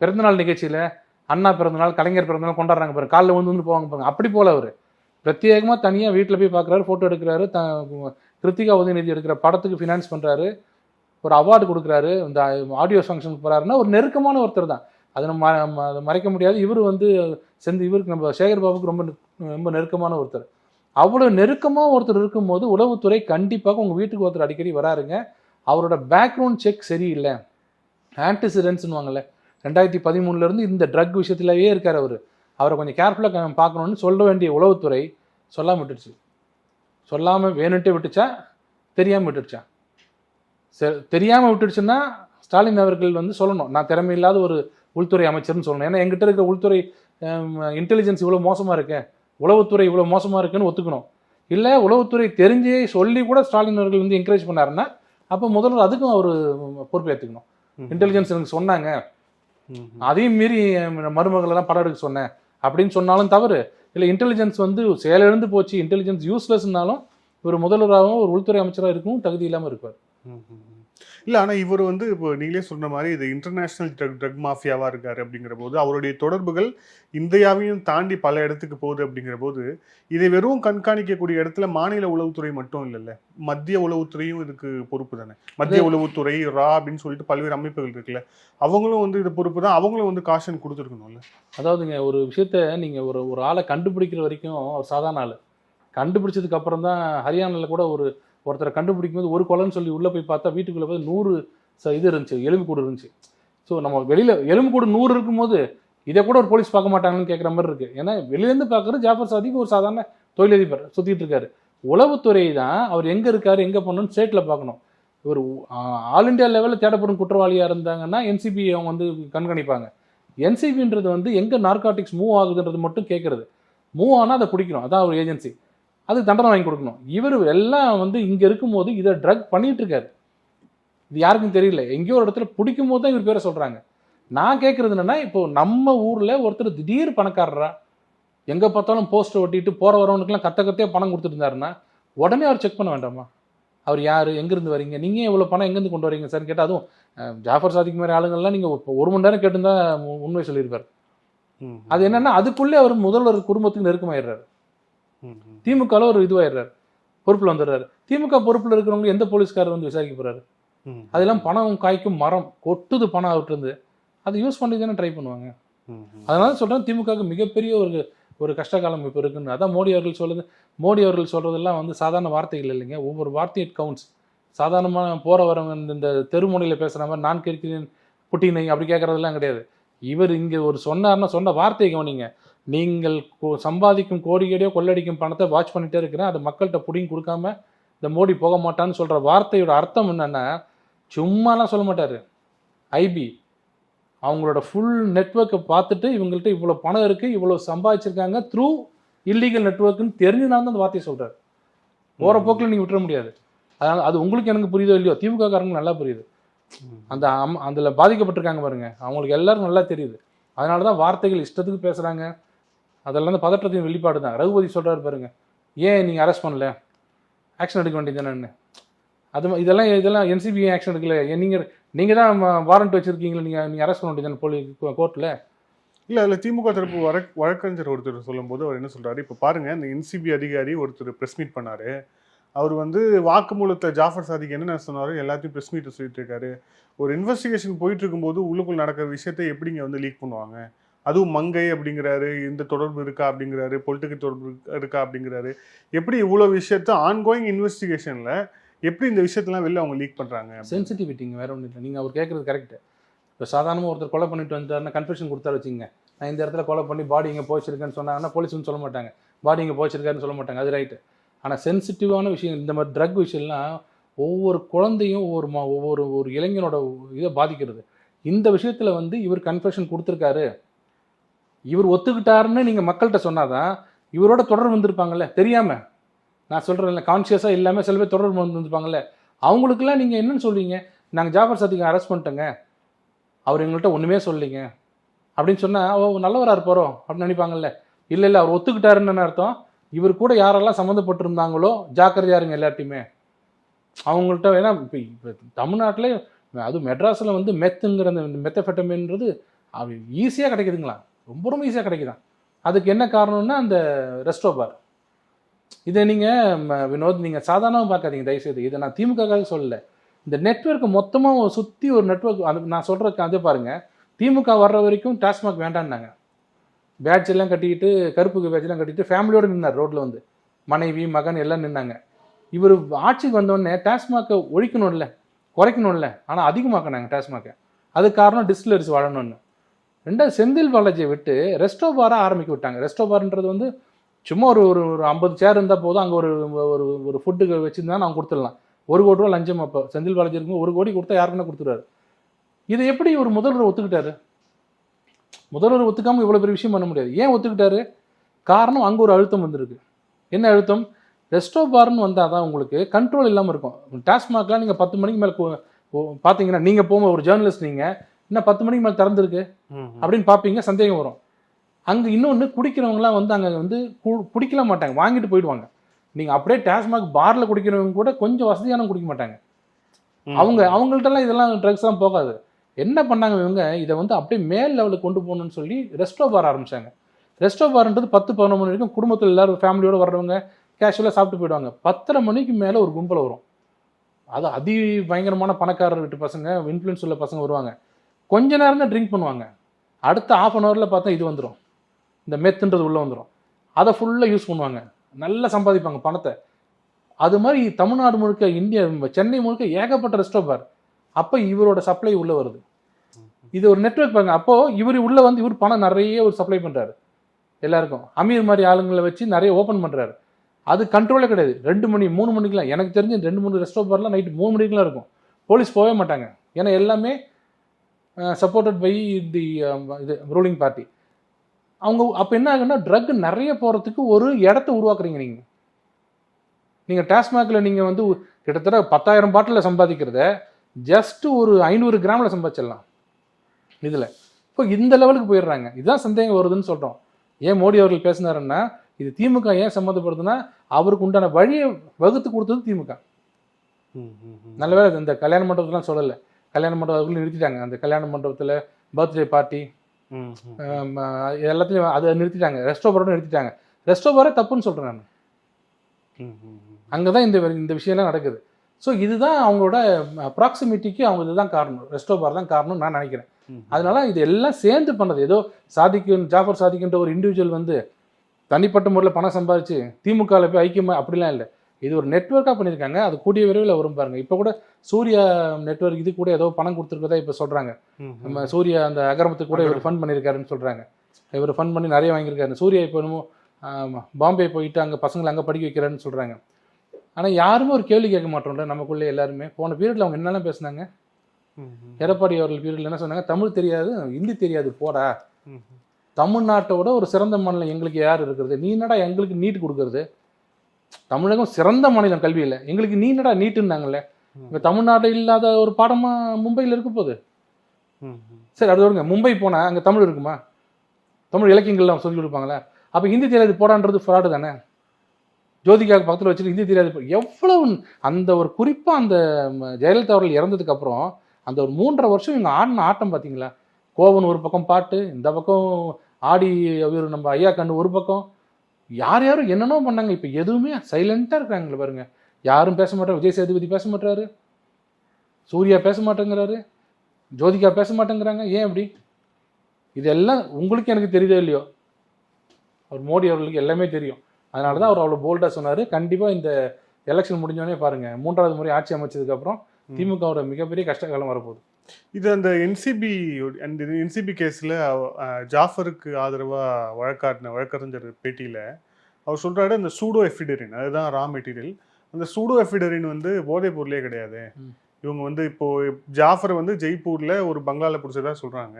பிறந்தநாள் நிகழ்ச்சியில் அண்ணா பிறந்தநாள் கலைஞர் பிறந்தநாள் கொண்டாடுறாங்க பாருங்க காலைல வந்து வந்து போவாங்க பாருங்க. அப்படி போல அவர். பிரத்யேகமாக தனியாக வீட்டில் போய் பார்க்குறாரு ஃபோட்டோ எடுக்கிறாரு. த கிருத்திகா உதயநிதி எடுக்கிற படத்துக்கு ஃபினான்ஸ் பண்ணுறாரு ஒரு அவார்டு கொடுக்குறாரு இந்த ஆடியோ ஃபங்க்ஷனுக்கு போகிறாருன்னா ஒரு நெருக்கமான ஒருத்தர் தான். அதை நம்ம ம- ம- மறைக்க முடியாது. இவர் வந்து செந்து இவருக்கு நம்ம சேகர் பாபுக்கு ரொம்ப ரொம்ப நெருக்கமான ஒருத்தர். அவ்வளோ நெருக்கமாக ஒருத்தர் இருக்கும்போது உளவுத்துறை கண்டிப்பாக உங்கள் வீட்டுக்கு ஒருத்தர் அடிக்கடி வராருங்க. அவரோட பேக்ரவுண்ட் செக் சரியில்லை. ஆன்டிசிடென்ட்ஸ்னுவாங்கல்ல ரெண்டாயிரத்தி பதிமூணுலேருந்து இந்த ட்ரக் விஷயத்துலயே இருக்கார் அவர். அவரை கொஞ்சம் கேர்ஃபுல்லாக பார்க்கணுன்னு சொல்ல வேண்டிய உளவுத்துறை சொல்லாமல் விட்டுடுச்சு. சொல்லாமல் வேணுன்ட்டே விட்டுச்சா தெரியாமல் விட்டுடுச்சா? தெரியாமல் விட்டுடுச்சுன்னா ஸ்டாலின் அவர்கள் வந்து சொல்லணும். நான் திறமை இல்லாத ஒரு உள்துறை அமைச்சர்னு சொல்லணும். ஏன்னா எங்கிட்ட இருக்கிற உள்துறை இன்டெலிஜென்ஸ் இவ்வளோ மோசமாக இருக்கே உளவுத்துறை இவ்வளோ மோசமாக இருக்குன்னு ஒத்துக்கணும். இல்லை உளவுத்துறை தெரிஞ்சே சொல்லி கூட ஸ்டாலின் அவர்கள் வந்து என்கரேஜ் பண்ணாருன்னா அப்போ முதல்வர் அதுக்கும் அவர் பொறுப்பேற்றுக்கணும். இன்டெலிஜென்ஸ் எனக்கு சொன்னாங்க. அதையும் மீறி மருமகளெல்லாம் படம் எடுக்க சொன்னேன். அப்படின்னு சொன்னாலும் தவறு. இல்லை இன்டெலிஜென்ஸ் வந்து செயலிழந்து போச்சு இன்டெலிஜென்ஸ் யூஸ்லெஸ்னாலும் ஒரு முதல்வராகவும் ஒரு உள்துறை அமைச்சராக இருக்கும் தகுதி இல்லாமல் இருப்பார். இல்ல ஆனா இவர் வந்து இப்போ நீங்களே சொன்ன மாதிரி இது இன்டர்நேஷனல் ட்ரக் ட்ரக் மாஃபியாவா இருக்காரு அப்படிங்கிற போது அவருடைய தொடர்புகள் இந்தியாவையும் தாண்டி பல இடத்துக்கு போகுது அப்படிங்கிற போது இதை வெறும் கண்காணிக்கக்கூடிய இடத்துல மாநில உளவுத்துறை மட்டும் இல்லைல்ல மத்திய உளவுத்துறையும் இதுக்கு பொறுப்பு தானே? மத்திய உளவுத்துறை ரா அப்படின்னு சொல்லிட்டு பல்வேறு அமைப்புகள் இருக்குல்ல அவங்களும் வந்து இது பொறுப்பு தான் அவங்களும் வந்து காஷன் கொடுத்துருக்கணும்ல? அதாவதுங்க ஒரு விஷயத்த நீங்கள் ஒரு ஒரு ஆளை கண்டுபிடிக்கிற வரைக்கும் அவர் சாதாரண ஆள். கண்டுபிடிச்சதுக்கு அப்புறம் தான் ஹரியானாவில் கூட ஒரு ஒருத்தரை கண்டுபிடிக்கும் போது ஒரு கொலைன்னு சொல்லி உள்ளே போய் பார்த்தா வீட்டுக்குள்ளே போய் நூறு ச இது இருந்துச்சு எலும்புக்கூடு இருந்துச்சு. ஸோ நம்ம வெளியில் எலும்புக்கூடு நூறு இருக்கும்போது இதை கூட ஒரு போலீஸ் பார்க்க மாட்டாங்கன்னு கேட்குற மாதிரி இருக்குது ஏன்னா வெளியிலேருந்து பார்க்குறது ஜாஃபர் சாதிக்கு ஒரு சாதாரண தொழிலதிபர் சுற்றிட்டு இருக்காரு. உளவுத்துறை தான் அவர் எங்கே இருக்காரு எங்கே பண்ணணும்னு ஸ்டேட்டில் பார்க்கணும். ஒரு ஆல் இந்தியா லெவலில் தேடப்படும் குற்றவாளியாக இருந்தாங்கன்னா என்சிபி அவங்க வந்து கண்காணிப்பாங்க. என்சிபின்றது வந்து எங்கே நார்காட்டிக்ஸ் மூவ் ஆகுதுன்றது மட்டும் கேட்குறது மூவ் ஆனால் அதை பிடிக்கணும். அதான் ஒரு ஏஜென்சி அதுக்கு தண்டனை வாங்கி கொடுக்கணும். இவர் எல்லாம் வந்து இங்கே இருக்கும்போது இதை ட்ரக் பண்ணிட்டு இருக்காரு இது யாருக்கும் தெரியல. எங்கேயோ ஒரு இடத்துல பிடிக்கும் போது தான் இவர் பேரை சொல்கிறாங்க நான் கேட்குறது என்னன்னா இப்போ நம்ம ஊரில் ஒருத்தர் திடீர் பணக்காரரா எங்கே பார்த்தாலும் போஸ்டர் ஒட்டிட்டு போகிற வரவனுக்குலாம் கத்த கத்தையாக பணம் கொடுத்துட்டு இருந்தாருன்னா உடனே அவர் செக் பண்ண வேண்டாமா? அவர் யார்? எங்கேருந்து வரீங்க? நீங்கள் இவ்வளோ பணம் எங்கேருந்து கொண்டு வரீங்க? சார் கேட்டால் அதுவும் ஜாஃபர் சாதிக் மாதிரி ஆளுங்கள்லாம் நீங்கள் ஒரு மணி நேரம் கேட்டிருந்தா உண்மை சொல்லியிருப்பார். அது என்னன்னா அதுக்குள்ளே அவர் முதல்வர் குடும்பத்துக்கு நெருக்கமாயிடுறாரு. திமுகவில் ஒரு இதுவாயிடுறாரு. பொறுப்பில் வந்துடுறாரு. திமுக பொறுப்பில் இருக்கிறவங்க எந்த போலீஸ்காரர் வந்து விசாரிக்க போறாரு? அதெல்லாம் பணம் காய்க்கும் மரம் கொட்டுது பணம் அவர்கிட்ட அதை யூஸ் பண்ணி தானே ட்ரை பண்ணுவாங்க. அதனால சொல்றேன் திமுகவுக்கு மிகப்பெரிய ஒரு ஒரு கஷ்டகாலம் இப்போ இருக்குன்னு. அதான் மோடி அவர்கள் சொல்லுது மோடி அவர்கள் சொல்றதெல்லாம் வந்து சாதாரண வார்த்தைகள் இல்லைங்க. ஒவ்வொரு வார்த்தை இட் கவுண்ட்ஸ் சாதாரணமாக போற வரவங்க இந்த- தெருமுனையில் பேசுகிற மாதிரி நான் கேட்கிறேன் புட்டினை அப்படி கேட்கறதெல்லாம் கிடையாது. இவர் இங்கே ஒரு சொன்னார்னா சொன்ன வார்த்தையை கவனிங்க. நீங்கள் சம்பாதிக்கும் கோடிக்கடியோ கொள்ளடிக்கும் பணத்தை வாட்ச் பண்ணிட்டே இருக்கிறேன். அதை மக்கள்கிட்ட புடிங்கி கொடுக்காம இந்த மோடி போக மாட்டான்னு சொல்ற வார்த்தையோட அர்த்தம் என்னன்னா சும்மாலாம் சொல்ல மாட்டாரு. ஐபி அவங்களோட ஃபுல் நெட்ஒர்க்கை பார்த்துட்டு இவங்கள்ட்ட இவ்வளோ பணம் இருக்குது இவ்வளோ சம்பாதிச்சிருக்காங்க த்ரூ இல்லீகல் நெட்ஒர்க்குன்னு தெரிஞ்சு நான் தான் அந்த வார்த்தையை சொல்கிறார் போகிற போக்கில் நீங்கள் விட்டுற முடியாது. அதனால் அது உங்களுக்கு எனக்கு புரியுதோ இல்லையோ திமுக காரங்களுக்கு நல்லா புரியுது. அந்த அம் அதில் பாதிக்கப்பட்டிருக்காங்க பாருங்க. அவங்களுக்கு எல்லாரும் நல்லா தெரியுது. அதனால தான் வார்த்தைகள் இஷ்டத்துக்கு பேசுகிறாங்க அதெல்லாம் அந்த பதற்றத்தின் வெளிப்பாடு தான். ரகுபதி சொல்கிறார் பாருங்க ஏன் நீங்கள் அரெஸ்ட் பண்ணல? ஆக்ஷன் எடுக்க வேண்டியது தானே? அது இதெல்லாம் இதெல்லாம் என்சிபி ஆக்ஷன் எடுக்கல. ஏன் நீங்கள் நீங்கள் தான் வாரண்ட் வச்சுருக்கீங்களா நீங்கள் நீங்கள் அரெஸ்ட் பண்ண வேண்டியது போலீஸ் கோர்ட்டில் இல்லை அதுல திமுக தரப்பு வழக் வழக்கறிஞர் ஒருத்தர் சொல்லும்போது அவர் என்ன சொல்கிறாரு இப்போ பாருங்கள் இந்த என்சிபி அதிகாரி ஒருத்தர் ப்ரெஸ் மீட் பண்ணார். அவர் வந்து வாக்குமூலத்தை ஜாஃபர் சாதிக்கு என்னென்ன சொன்னாரோ? எல்லாத்தையும் ப்ரெஸ் மீட் சொல்லிட்டு இருக்காரு. ஒரு இன்வெஸ்டிகேஷன் போயிட்டு இருக்கும்போது உள்ளுக்குள் நடக்கிற விஷயத்தை எப்படிங்க வந்து லீக் பண்ணுவாங்க? அதுவும் மங்கை அப்படிங்கிறாரு இந்த தொடர்பு இருக்கா அப்படிங்கிறாரு பொலிட்டிக்கல் தொடர்பு இருக்கா அப்படிங்கிறாரு. எப்படி இவ்வளோ விஷயத்த ஆன்கோயிங் இன்வெஸ்டிகேஷனில் எப்படி இந்த விஷயத்தெல்லாம் வெளில அவங்க லீக் பண்ணுறாங்க சென்சிட்டிவிட்டிங்க வேற ஒன்றும் இல்லை. நீங்கள் அவர் கேட்குறது கரெக்டு இப்போ சாதாரணமாக ஒருத்தர் கொலை பண்ணிட்டு வந்துட்டாருன்னா கன்ஃபெஷன் கொடுத்தாரு வச்சுங்க நான் இந்த இடத்துல கொலை பண்ணி பாடி இங்கே போச்சிருக்கேன்னு சொன்னாங்கன்னா போலீஸ் வந்து சொல்ல மாட்டாங்க. பாடி இங்கே போச்சிருக்காருன்னு சொல்ல மாட்டாங்க. அது ரைட்டு ஆனால் சென்சிட்டிவான விஷயம் இந்த மாதிரி ட்ரக் விஷயம்லாம் ஒவ்வொரு குழந்தையும் ஒவ்வொரு மா ஒவ்வொரு ஒரு இளைஞனோட இதை பாதிக்கிறது. இந்த விஷயத்தில் வந்து இவர் கன்ஃபெஷன் கொடுத்துருக்காரு. இவர் ஒத்துக்கிட்டாருன்னு நீங்கள் மக்கள்கிட்ட சொன்னாதான் இவரோட தொடர்பு வந்திருப்பாங்கல்ல? தெரியாமல் நான் சொல்கிறேன்ல கான்ஷியஸாக இல்லாமல் சில பேர் தொடர்பு வந்திருப்பாங்கல்ல அவங்களுக்குலாம் நீங்கள் என்னன்னு சொல்றீங்க? நாங்கள் ஜாஃபர் சத்திக்கு அரெஸ்ட் பண்ணிட்டோங்க. அவர் எங்கள்கிட்ட ஒன்றுமே சொல்லிங்க அப்படின்னு சொன்னால் ஓ நல்லவரா இருப்பாரோ? அப்படின்னு நினைப்பாங்கல்ல. இல்லை இல்லை அவர் ஒத்துக்கிட்டாருன்னு அர்த்தம்? இவர் கூட யாரெல்லாம் சம்மந்தப்பட்டிருந்தாங்களோ ஜாக்கிரதையா இருங்க அவங்கள்ட்ட ஏன்னா இப்போ இப்போ தமிழ்நாட்டிலே அதுவும் மெட்ராஸில் வந்து மெத்துங்கிற அந்த மெத்தஃபெட்டமின்றது அது ஈஸியாக கிடைக்குதுங்களா? ரொம்ப ரொம்ப ஈஸியாக கிடைக்குதான். அதுக்கு என்ன காரணம்னா அந்த ரெஸ்டோ பார் இதை நீங்கள் வினோத் நீங்கள் சாதாரணமாக பார்க்காதீங்க தயவுசெய்து. இதை நான் திமுகக்காக சொல்லலை. இந்த நெட்வொர்க்கை மொத்தமாக சுற்றி ஒரு நெட்வொர்க் அது நான் சொல்கிறதுக்கு அதே பாருங்கள் திமுக வர்ற வரைக்கும் டாஸ்மாக் வேண்டான்னாங்க. பேட்ச் எல்லாம் கட்டிக்கிட்டு கருப்புக்கு பேட்ச்லாம் கட்டிட்டு ஃபேமிலியோடு நின்னார் ரோட்டில் வந்து. மனைவி மகன் எல்லாம் நின்னாங்க. இவர் ஆட்சிக்கு வந்தோடனே டாஸ்மாக்கை ஒழிக்கணும்ல குறைக்கணும்ல. ஆனால் அதிகமாக்கினாங்க டாஸ்மாக்கை அது காரணம் டிஸ்டிலரிஸ் வாழணும்னு. ரெண்டாவது செந்தில் பாலாஜியை விட்டு ரெஸ்டோ பாரை ஆரம்பிக்க விட்டாங்க. ரெஸ்டோ பார்ன்றது வந்து சும்மா ஒரு ஒரு ஒரு ஐம்பது சேர் இருந்தால் போதும் அங்கே ஒரு ஒரு ஒரு ஃபுட்டுக்கு வச்சுருந்தா நான் கொடுத்துடலாம். ஒரு கோடி ரூபா லஞ்சம் அப்போ. செந்தில் பாலாஜி இருக்கும் ஒரு கோடி கொடுத்தா யாருக்குன்னா கொடுத்துருவாரு இதை எப்படி ஒரு முதல்வர் ஒத்துக்கிட்டாரு? முதல்வர் ஒத்துக்காமல் இவ்வளோ பெரிய விஷயம் பண்ண முடியாது. ஏன் ஒத்துக்கிட்டாரு? காரணம் அங்கே ஒரு அழுத்தம் வந்திருக்கு. என்ன அழுத்தம்? ரெஸ்டோ பார்னு வந்தால் தான் உங்களுக்கு கண்ட்ரோல் இல்லாமல் இருக்கும். டாஸ்மாக்லாம் நீங்கள் பத்து மணிக்கு மேலே பார்த்தீங்கன்னா நீங்கள் போகும்போது ஒரு ஜேர்னலிஸ்ட் நீங்கள் இன்னும் பத்து மணிக்கு மேலே திறந்துருக்கு. அப்படின்னு பார்ப்பீங்க சந்தேகம் வரும். அங்கே இன்னொன்று குடிக்கிறவங்களாம் வந்து அங்கே வந்து கு- குடிக்கல மாட்டாங்க வாங்கிட்டு போயிடுவாங்க. நீங்கள் அப்படியே டாஸ்மாக் பாரில் குடிக்கிறவங்க கூட கொஞ்சம் வசதியான குடிக்க மாட்டாங்க. அவங்க அவங்கள்ட்டலாம் இதெல்லாம் ட்ரக்ஸ்லாம் போகாது. என்ன பண்ணாங்க இவங்க? இதை வந்து அப்படியே மேல் லெவலுக்கு கொண்டு போகணும்னு சொல்லி ரெஸ்டோ பார் ஆரம்பிச்சாங்க. ரெஸ்டோ பார்ன்றது பத்து பதினொரு மணி வரைக்கும் குடும்பத்தில் எல்லாரும் ஃபேமிலியோட வர்றவங்க கேஷுவலாக சாப்பிட்டு போயிடுவாங்க. பத்தரை மணிக்கு மேலே ஒரு கும்பல் வரும். அது அதி பயங்கரமான பணக்காரர் வீட்டு பசங்க இன்ஃப்ளூயன்ஸ் உள்ள பசங்க வருவாங்க. கொஞ்ச நேரம் தான் ட்ரிங்க் பண்ணுவாங்க. அடுத்த ஆஃப் அன் ஹவரில் பார்த்தா இது வந்துடும் இந்த மெத்துன்றது உள்ளே வந்துடும் அதை ஃபுல்லாக யூஸ் பண்ணுவாங்க. நல்லா சம்பாதிப்பாங்க பணத்தை. அது மாதிரி தமிழ்நாடு முழுக்க இந்தியா சென்னை முழுக்க ஏகப்பட்ட ரெஸ்டோப் பார். அப்போ இவரோட சப்ளை உள்ளே வருது. இது ஒரு நெட்வொர்க் பாருங்க. அப்போது இவர் உள்ளே வந்து இவர் பணம் நிறைய ஒரு சப்ளை பண்ணுறாரு எல்லாருக்கும். அமீர் மாதிரி ஆளுங்களை வச்சு நிறைய ஓப்பன் பண்ணுறாரு அது கண்ட்ரோலே கிடையாது. ரெண்டு மணி மூணு மணிக்கெலாம் எனக்கு தெரிஞ்சு ரெண்டு மூணு ரெஸ்டோப் பார்லாம் நைட்டு மூணு மணிக்கெலாம் இருக்கும். போலீஸ் போகவே மாட்டாங்க. ஏன்னா எல்லாமே சப்போர்ட்டட் பை தி இது ரூலிங் பார்ட்டி அவங்க அப்போ என்ன ஆகுன்னா ட்ரக் நிறைய போகிறதுக்கு ஒரு இடத்த உருவாக்குறீங்க நீங்கள் நீங்கள் டாஸ்மாகில் நீங்கள் வந்து கிட்டத்தட்ட பத்தாயிரம் பாட்டிலில் சம்பாதிக்கிறத ஜஸ்ட் ஒரு ஐநூறு கிராமில் சம்பாதிச்சிடலாம். இதில். இப்போ இந்த லெவலுக்கு போயிடுறாங்க. இதுதான் சந்தேகம் வருதுன்னு சொல்கிறோம் ஏன் மோடி அவர்கள் பேசினாருன்னா இது திமுக ஏன் சம்மந்தப்படுதுன்னா அவருக்கு உண்டான வழியை வகுத்து கொடுத்தது திமுக. நல்ல வேளை இந்த கல்யாண மண்டபத்துலாம் சொல்லலை. கல்யாண மண்டபத்துக்குள்ள நிறுத்திட்டாங்க. அந்த கல்யாண மண்டபத்தில் பர்த்டே பார்ட்டி எல்லாத்துலேயும் அதை நிறுத்திட்டாங்க. ரெஸ்டோ பாரோட நிறுத்திட்டாங்க. ரெஸ்டோ பாரே தப்புன்னு சொல்கிறேன் நான். அங்கே தான் இந்த இந்த விஷயம்லாம் நடக்குது. ஸோ இதுதான் அவங்களோட ப்ராக்சிமிட்டிக்கு அவங்க இதுதான் காரணம். ரெஸ்டோ பார் தான் காரணம்னு நான் நினைக்கிறேன். அதனால இது எல்லாம் சேர்ந்து பண்ணது. ஏதோ சாதிக்கு ஜாஃபர் சாதிக்குன்ற ஒரு இண்டிவிஜுவல் வந்து தனிப்பட்ட முறையில் பணம் சம்பாதிச்சு திமுகவில் போய் ஐக்கியமா அப்படிலாம் இல்லை. இது ஒரு நெட்வொர்க்காக பண்ணியிருக்காங்க. அது கூடிய விரைவில் வரும் பாருங்க. இப்போ கூட சூர்யா நெட்வொர்க் இது கூட ஏதோ பணம் கொடுத்துருக்கதா இப்போ சொல்கிறாங்க நம்ம சூர்யா அந்த அகரமத்துக்கு கூட இவர் ஃபண்ட் பண்ணியிருக்காருன்னு சொல்கிறாங்க இவர் ஃபண்ட் பண்ணி நிறைய வாங்கியிருக்காரு. சூர்யா இப்போ என்னமோ பாம்பே போயிட்டு அங்கே பசங்களை அங்கே படிக்க வைக்கிறாருன்னு சொல்கிறாங்க ஆனால் யாருமே ஒரு கேள்வி கேட்க மாட்டோம்ல நமக்குள்ளே எல்லாருமே. போன பீரியடில் அவங்க என்னெல்லாம் பேசுனாங்க? எடப்பாடி அவர்கள் பீரியடில் என்ன சொன்னாங்க? தமிழ் தெரியாது ஹிந்தி தெரியாது போடா. தமிழ்நாட்டோட ஒரு சிறந்த மாநிலம் எங்களுக்கு யார் இருக்கிறது? நீ என்னடா எங்களுக்கு நீட் கொடுக்கறது? தமிழகம் சிறந்த மாநிலம் கல்வியில் எங்களுக்கு நீ என்னடா நீட்டுன்னாங்கல்ல? இப்போ தமிழ்நாட்டில் இல்லாத ஒரு பாடமா மும்பையில் இருக்க போகுது. சரி அது வருங்க. மும்பை போனால் அங்கே தமிழ் இருக்குமா? தமிழ் இலக்கியங்கள்லாம் சொல்லி கொடுப்பாங்களா அப்போ ஹிந்தி தெரியாது போடான்றது ஃப்ராடு தானே? ஜோதிகா பக்கத்தில் வச்சுட்டு ஹிந்தி தெரியாது எவ்வளவு அந்த ஒரு குறிப்பாக அந்த ஜெயலலிதா அவர்கள் இறந்ததுக்கு அப்புறம் அந்த ஒரு மூன்றரை வருஷம் இவங்க ஆடின ஆட்டம் பார்த்தீங்களா கோவன் ஒரு பக்கம் பாட்டு இந்த பக்கம் ஆடி இவர் நம்ம ஐயா கண்ணு ஒரு பக்கம் யார் யாரும் என்னென்னோ பண்ணாங்க. இப்போ எதுவுமே சைலண்ட்டாக இருக்காங்களே பாருங்க. யாரும் பேச மாட்டாங்க விஜய் சேதுபதி பேச மாட்டாரு சூர்யா பேச மாட்டேங்கிறாரு. ஜோதிகா பேச மாட்டேங்கிறாங்க. ஏன் அப்படி இதெல்லாம் உங்களுக்கு எனக்கு தெரியுதோ இல்லையோ? அவர் மோடி அவர்களுக்கு எல்லாமே தெரியும். அதனால தான் அவர் அவ்வளோ போல்டாக சொன்னார். கண்டிப்பாக இந்த எலெக்ஷன் முடிஞ்சோடனே பாருங்க. மூன்றாவது முறை ஆட்சி அமைச்சதுக்கப்புறம் திமுகவோட மிகப்பெரிய கஷ்ட காலம் வரப்போகுது. இது அந்த என்சிபி அந்த என்சிபி கேஸில் ஜாஃபருக்கு ஆதரவாக வழக்காட்டின வழக்கறிஞர் பேட்டியில் அவர் சொல்றாரு இந்த சூடோ எஃபிடரின் அதுதான் ரா மெட்டீரியல் அந்த சூடோ எஃபிடரின் வந்து போதைப் பொருளே கிடையாது. இவங்க வந்து இப்போ ஜாஃபர் வந்து ஜெய்ப்பூர்ல ஒரு பங்களால பிடிச்சதா சொல்றாங்க.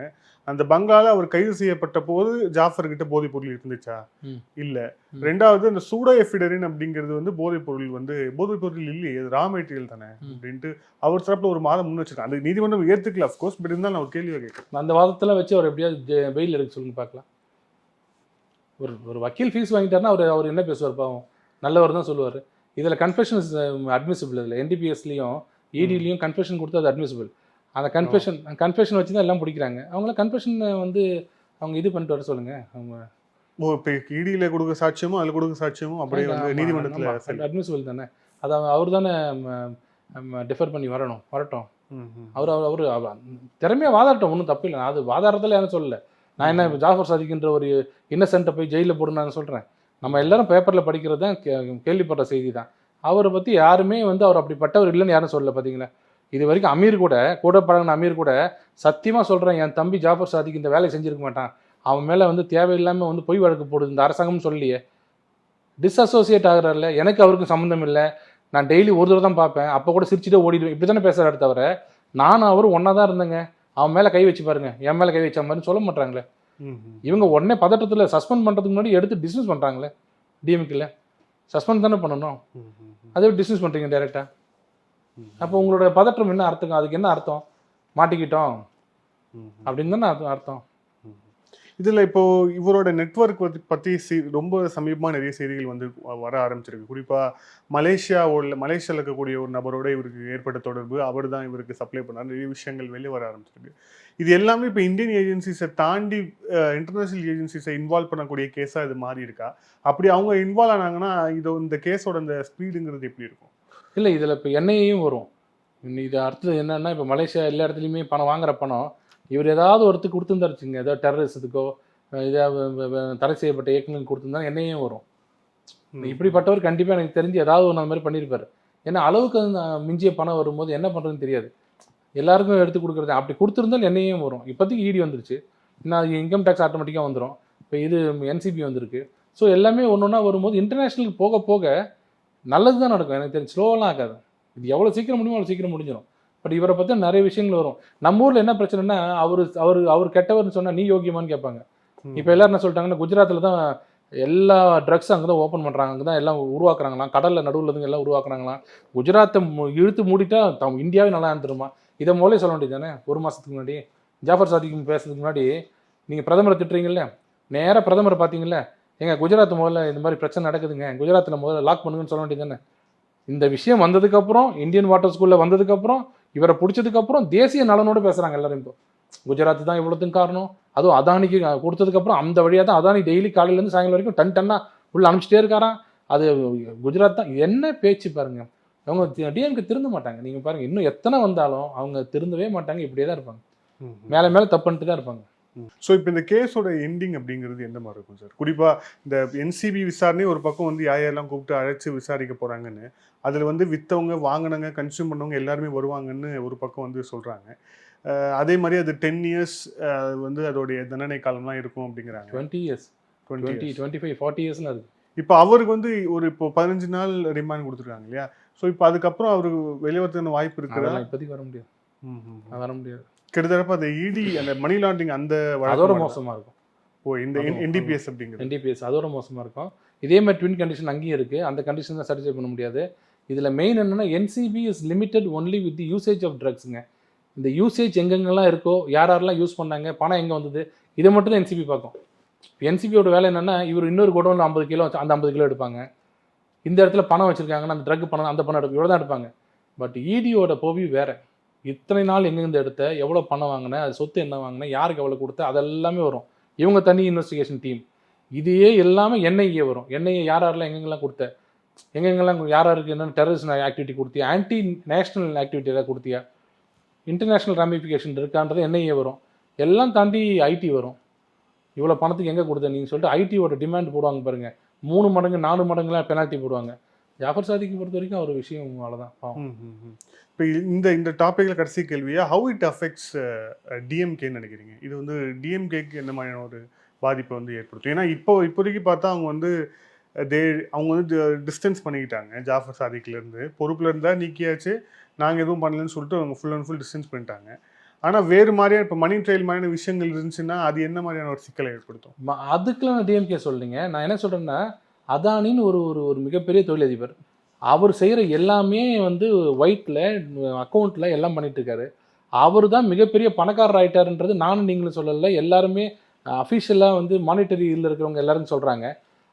அந்த பங்களால அவர் கைது செய்யப்பட்ட போது ஜாஃபர் கிட்ட போதைப் பொருள் இருந்துச்சா. இல்ல. ரெண்டாவது அந்த சூடோ எஃபிடரின் அப்படிங்கிறது வந்து போதைப் பொருள் வந்து போதைப் பொருள் இல்லையே அது ரா மெட்டீரியல் தானே. அப்படின்ட்டு அவர் தரப்புல ஒரு மாதம் முன் வச்சிருக்காங்க. அந்த நீதிமன்றம் ஏத்துக்கல அஃப்கோர்ஸ் பட் இருந்தாலும் நான் ஒரு கேள்வியை கேட்கிறேன். அந்த வாதத்தில் வச்சு அவர் எப்படியாவது பெயில் எடுக்க சொல்லுங்க பார்க்கலாம். ஒரு ஒரு வக்கீல் ஃபீஸ் வாங்கிட்டாருன்னா அவர் அவர் என்ன பேசுவார் பாவம். நல்லவர் தான் சொல்லுவார். இதில் கன்ஃபெஷன் அட்மிசிபிள் இதில் என்டிபிஎஸ்லையும் இடிலையும் கன்ஃபெஷன் கொடுத்து அது அட்மிசிபிள் அந்த கன்ஃபெஷன் கன்ஃபெஷன் வச்சு தான் எல்லாம் பிடிக்கிறாங்க. அவங்கள கன்ஃபெஷன் வந்து அவங்க இது பண்ணிட்டு வர சொல்லுங்க. அவங்க ஓ இப்போ இடியில கொடுக்க சாட்சியமும் அதுல கொடுக்க சாட்சியமும் அப்படியே வந்து நீதிமன்றத்துல. அட்மிசிபிள் தானே. அதை அவர் தானே டிஃபர் பண்ணி வரணும் வரட்டும். அவர் அவர் அவர் திறமையாக வாதாட்டம் ஒன்றும் தப்பு இல்லை. அது வாதாடுறதுல யாரும் சொல்லல. நான் என்ன ஜாஃபர் சாதிக்கின்ற ஒரு இன்னசென்ட்டை போய் ஜெயிலில் போடுன்னு நான் சொல்கிறேன் நம்ம எல்லாரும் பேப்பரில் படிக்கிறது தான் கேள்விப்படுற செய்தி தான். அவரை பற்றி யாருமே வந்து அவர் அப்படிப்பட்டவர் இல்லைன்னு யாரும் சொல்லல பார்த்தீங்களா இது வரைக்கும் அமீர் கூட கூட பழகின அமீர் கூட சத்தியமாக சொல்கிறேன் என் தம்பி ஜாஃபர் சாதிக் இந்த வேலையை செஞ்சிருக்க மாட்டான். அவன் மேலே வந்து தேவையில்லாமல் வந்து பொய் வழக்கு போடுது இந்த அரசாங்கம் சொல்லலையே டிஸ்அசோசியேட் ஆகுறாருல எனக்கு அவருக்கும் சம்மந்தம் இல்லை. நான் டெய்லி ஒரு தடவை தான் பார்ப்பேன். அப்போ கூட சிரிச்சுட்டு ஓடிடுவேன். இப்படி தானே பேசுகிறாரு தவிர நானும் அவரும் ஒன்றா தான் இருந்தேங்க. அவன் மேலே கை வச்சு பாருங்க. என் மேலே கை வச்ச மாதிரி சொல்ல மாட்டாங்களே. இவங்க உடனே பதட்டத்தில் சஸ்பெண்ட் பண்ணுறதுக்கு முன்னாடி எடுத்து டிஸ்மிஸ் பண்ணுறாங்களே டிஎம்கில் சஸ்பெண்ட் தானே பண்ணணும். அதே டிஸ்மிஸ் பண்ணுறீங்க டேரெக்டாக அப்போ உங்களோட பதற்றம் என்ன அர்த்தம்? அதுக்கு என்ன அர்த்தம்? மாட்டிக்கிட்டோம். அப்படின்னு தானே அர்த்தம் அர்த்தம். இதில் இப்போ இவரோட நெட்வொர்க் பற்றி சி- ரொம்ப சமீபமாக நிறைய செய்திகள் வந்து வர ஆரம்பிச்சிருக்கு. குறிப்பாக மலேசியாவோட மலேசியாவில் இருக்கக்கூடிய ஒரு நபரோட இவருக்கு ஏற்பட்ட தொடர்பு அவர் தான் இவருக்கு சப்ளை பண்ணார். நிறைய விஷயங்கள் வெளியே வர ஆரம்பிச்சிருக்கு. இது எல்லாமே இப்போ இந்தியன் ஏஜென்சிஸை தாண்டி இன்டர்நேஷனல் ஏஜென்சிஸை இன்வால்வ் பண்ணக்கூடிய கேஸாக இது மாறி இருக்கா? அப்படி அவங்க இன்வால்வ் ஆனாங்கன்னா இது இந்த கேஸோட அந்த ஸ்பீடுங்கிறது எப்படி இருக்கும்? இல்லை இதில் இப்போ எண்ணெயும் வரும். இது அடுத்தது என்னன்னா இப்போ மலேசியா எல்லா இடத்துலையுமே பணம் வாங்குற பணம் இவர் ஏதாவது ஒருத்தருக்கு கொடுத்துருந்தாருச்சுங்க. ஏதோ டெரரிசத்துக்கோ இதை தடை செய்யப்பட்ட இயக்கங்களுக்கு கொடுத்துருந்தா எண்ணெயும் வரும். இப்படிப்பட்டவர் கண்டிப்பாக எனக்கு தெரிஞ்சு ஏதாவது ஒன்று அந்த மாதிரி பண்ணியிருப்பாரு. ஏன்னா அளவுக்கு மிஞ்சிய பணம் வரும்போது என்ன பண்ணுறதுன்னு தெரியாது. எல்லாருக்கும் எடுத்து கொடுக்குறது அப்படி கொடுத்துருந்தால் எண்ணெயும் வரும். இப்போதைக்கு இடி வந்துருச்சு. இன்னும் இன்கம் டேக்ஸ் ஆட்டோமேட்டிக்காக வந்துடும் இப்போ இது என்சிபி வந்திருக்கு. ஸோ எல்லாமே ஒன்று ஒன்றா வரும்போது இன்டர்நேஷ்னலுக்கு போக போக நல்லது தான் நடக்கும். எனக்கு தெரிஞ்சு ஸ்லோவெல்லாம் ஆகாது. இது எவ்வளோ சீக்கிரம் முடியுமோ அவ்வளோ சீக்கிரம் முடிஞ்சிடும் பட் இவரை பற்றி நிறைய விஷயங்கள் வரும். நம்ம ஊரில் என்ன பிரச்சனைனா அவர் அவர் அவர் கெட்டவர்னு சொன்னால் நீ யோகியமான்னு கேட்பாங்க. இப்போ எல்லாரும் என்ன சொல்லிட்டாங்கன்னா குஜராத்தில் தான் எல்லா ட்ரக்ஸ் அங்கே தான் ஓப்பன் பண்ணுறாங்க அங்கே தான் எல்லாம் உருவாக்குறாங்களாம். கடலில் நடுவில் இருந்து எல்லாம் உருவாக்குறாங்களாம். குஜராத்தை இழுத்து மூடிட்டா தம் இந்தியாவே நல்லா இருந்துருமா இதை முதலே சொல்ல வேண்டியது தானே ஒரு மாதத்துக்கு முன்னாடி ஜாஃபர் சாதிக்கு பேசுறதுக்கு முன்னாடி நீங்கள் பிரதமரை திட்டுறீங்கல்ல? நேராக பிரதமரை பார்த்தீங்கல்ல? எங்க குஜராத் முதல்ல இந்த மாதிரி பிரச்சனை நடக்குதுங்க. குஜராத்தில் முதல்ல லாக் பண்ணுங்கன்னு சொல்ல வேண்டியது தானே இந்த விஷயம் வந்ததுக்கப்புறம் இந்தியன் வாட்டர் ஸ்கூலில் வந்ததுக்கப்புறம் இவரை பிடிச்சதுக்கப்புறம் தேசிய நலனோட பேசுகிறாங்க எல்லாரும் இப்போ. குஜராத் தான் இவ்வளோத்துக்கும் காரணம். அதுவும் அதானிக்கு கொடுத்ததுக்கப்புறம் அந்த வழியாக தான் அதானி டெய்லி காலையிலேருந்து சாயங்காலம் வரைக்கும் டன் டன்னா உள்ள அனுப்பிச்சிட்டே இருக்காராம். அது குஜராத் தான். என்ன பேச்சு பாருங்க. அவங்க டிஎம்கே திருந்த மாட்டாங்க. நீங்கள் பாருங்க இன்னும் எத்தனை வந்தாலும் அவங்க திருந்தவே மாட்டாங்க. இப்படியே தான் இருப்பாங்க மேலே மேலே தப்பு பண்ணிட்டு தான் இருப்பாங்க. ஸோ இப்போ இந்த கேஸோட எண்டிங் அப்படிங்கிறது எந்த மாதிரி இருக்கும் சார் குறிப்பா இந்த என்சிபி விசாரணை ஒரு பக்கம் வந்து யார் யாரெல்லாம் கூப்பிட்டு அழைச்சு விசாரிக்க போறாங்கன்னு அதுல வந்து வித்தவங்க வாங்கினவங்க கன்சியூம் பண்ணவங்க எல்லாருமே வருவாங்கன்னு ஒரு பக்கம் வந்து சொல்றாங்க. அஹ் அதே மாதிரி அது டென் இயர்ஸ் வந்து அதோடைய தண்டனை காலம்லாம் இருக்கும் அப்படிங்கிறாங்க. Twenty years twenty twenty five forty இயர்ஸ்னு அது. இப்போ அவருக்கு வந்து ஒரு இப்போ பதினஞ்சு நாள் ரிமாண்ட் கொடுத்துருக்காங்க இல்லையா? ஸோ இப்போ அதுக்கப்புறம் அவருக்கு வெளிவரத்துக்கான வாய்ப்பு இருக்குதா அதெல்லாம் இப்போதைக்கு வர முடியாது. வர முடியாது. கிட்டத்தட்ட அந்த இடி அந்த மணி லாண்டரிங் அந்த அதோட. மோசமாக இருக்கும். ஓ இந்த என்டிபிஎஸ் அப்படிங்கிறது. என்டிபிஎஸ் அதோட மோசமாக இருக்கும். இதே மாதிரி ட்வின் கண்டிஷன் அங்கேயும் இருக்குது அந்த கண்டிஷன் தான் சாட்டிஸ்ஃபை பண்ண முடியாது. இதில் மெயின் என்னன்னா NCB is limited only with usage of ட்ரக்ஸுங்க இந்த யூசேஜ் எங்கெங்கெல்லாம் இருக்கோ யார் யாரெல்லாம் யூஸ் பண்ணாங்க பணம் எங்கே வந்தது இதை மட்டும் தான் என்சிபி பார்க்கும். என்சிபியோட வேலை என்னன்னா இவர் இன்னொரு குடோனில் ஐம்பது கிலோ அந்த ஐம்பது கிலோ எடுப்பாங்க. இந்த இடத்துல பணம் வச்சிருக்காங்கன்னா அந்த ட்ரக் பணம் அந்த பணம் எடுப்பு இவ்வளோ தான் எடுப்பாங்க பட் இடியோட போவி வேற. இத்தனை நாள் எங்கேருந்து எடுத்த எவ்வளோ பணம் வாங்கின அது சொத்து என்ன வாங்கின யாருக்கு எவ்வளோ கொடுத்த அதெல்லாமே வரும். இவங்க தனி இன்வெஸ்டிகேஷன் டீம் இதையே எல்லாமே என்ஐஏ வரும். என்ஐஏ யார் யாரெல்லாம் எங்கெங்கெல்லாம் கொடுத்த? எங்கெங்கெல்லாம் யார் யாருக்கு என்னென்ன டெரரிஸ்ட் ஆக்டிவிட்டி கொடுத்தியா? ஆன்டி நேஷனல் ஆக்டிவிட்டி ஏதாவது கொடுத்தியா? இன்டர்நேஷ்னல் ராமிஃபிகேஷன் இருக்கான்றது என்ஐஏ வரும். எல்லாம் தாண்டி ஐடி வரும். இவ்வளோ பணத்துக்கு எங்கே கொடுத்த? நீங்கள் சொல்லிட்டு ஐடியோட டிமாண்ட் போடுவாங்க பாருங்கள் மூணு மடங்கு நாலு மடங்குலாம் பெனால்ட்டி போடுவாங்க. ஜாஃபர் சாதிக்கு பொறுத்த வரைக்கும் ஒரு விஷயம் அவ்வளோதான் இப்போ இந்த இந்த டாப்பிக்கில் கடைசி கேள்வியா? ஹவு இட் அஃபெக்ட்ஸ் டிஎம்கேன்னு நினைக்கிறீங்க. இது வந்து டிஎம்கேக்கு என்ன மாதிரியான ஒரு பாதிப்பை வந்து ஏற்படுத்தும்? ஏன்னா இப்போ இப்போதைக்கு பார்த்தா அவங்க வந்து தே அவங்க வந்து டிஸ்டன்ஸ் பண்ணிக்கிட்டாங்க. ஜாஃபர் சாதிக்லேருந்து. பொறுப்பில் இருந்தால் நீக்கியாச்சு. நாங்கள் எதுவும் பண்ணலன்னு சொல்லிட்டு அவங்க ஃபுல் அண்ட் ஃபுல் டிஸ்டன்ஸ் பண்ணிட்டாங்க. ஆனால் வேறு மாதிரியான இப்போ மணி ட்ரையல் மாதிரியான விஷயங்கள் இருந்துச்சுன்னா அது என்ன மாதிரியான ஒரு சிக்கலை ஏற்படுத்தும்? அதுக்கெல்லாம் டிஎம்கே சொல்லுங்க நான் என்ன சொல்கிறேன்னா அதானின்னு ஒரு ஒரு ஒரு மிகப்பெரிய தொழிலதிபர் அவர் செய்கிற எல்லாமே வந்து ஒயிட்டில் அக்கௌண்ட்டில் எல்லாம் பண்ணிகிட்டு இருக்காரு அவர் தான் மிகப்பெரிய பணக்காரர் ஆகிட்டாருன்றது நானும் நீங்களும் சொல்லலை. எல்லாருமே அஃபிஷியலாக வந்து மானிட்டரி இதில் இருக்கிறவங்க எல்லாரும் சொல்கிறாங்க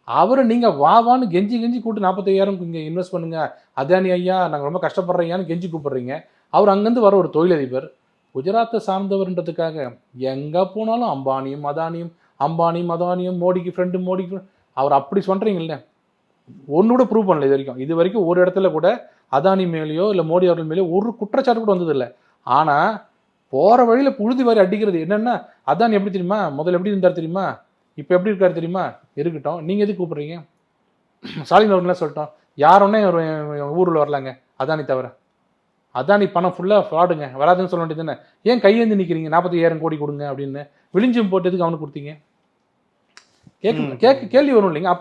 அவரை நீங்கள் வா வான்னு கெஞ்சி கெஞ்சி கூட்டு நாற்பத்தையாயிரம் இங்கே இன்வெஸ்ட் பண்ணுங்க. அதானி ஐயா நாங்கள் ரொம்ப கஷ்டப்படுறீங்கன்னு கெஞ்சி கூப்பிட்றீங்க. அவர் அங்கேருந்து வர ஒரு தொழிலதிபர். குஜராத்தை சார்ந்தவர்ன்றதுக்காக எங்கே போனாலும் அம்பானியும் அதானியும் அம்பானியும் அதானியும் மோடிக்கு ஃப்ரெண்டு மோடிக்கு அவர் அப்படி சொல்கிறீங்களே ஒன்று கூட ப்ரூவ் பண்ணல இது வரைக்கும் இது வரைக்கும் ஒரு இடத்துல கூட அதானி மேலேயோ இல்லை மோடி அவர்கள் மேலேயோ ஒரு குற்றச்சாட்டு கூட வந்ததில்லை ஆனால் போகிற வழியில் புழுதி வாரி அடிக்கிறது என்னென்னா அதானி எப்படி தெரியுமா? முதல்ல எப்படி இருந்தார் தெரியுமா? இப்போ எப்படி இருக்காரு தெரியுமா? இருக்கட்டும். நீங்கள் எதுக்கு கூப்பிடுறீங்க? ஸ்டாலின் அவர்கள்லாம் சொல்லிட்டோம்? யாரோன்னே ஊரில் வரலாங்க. அதானி தவிர. அதானி பணம் ஃபுல்லாக ஃப்ராடுங்க வராதுன்னு சொல்ல வேண்டியது தானே. ஏன் கையேந்தி நிற்கிறீங்க நாற்பத்தி கோடி கொடுங்க அப்படின்னு. விழிஞ்சும் போட்டதுக்கு அவனுக்கு கொடுத்தீங்க. கேட்க கேட்க கேள்வி வரும் இல்லைங்க.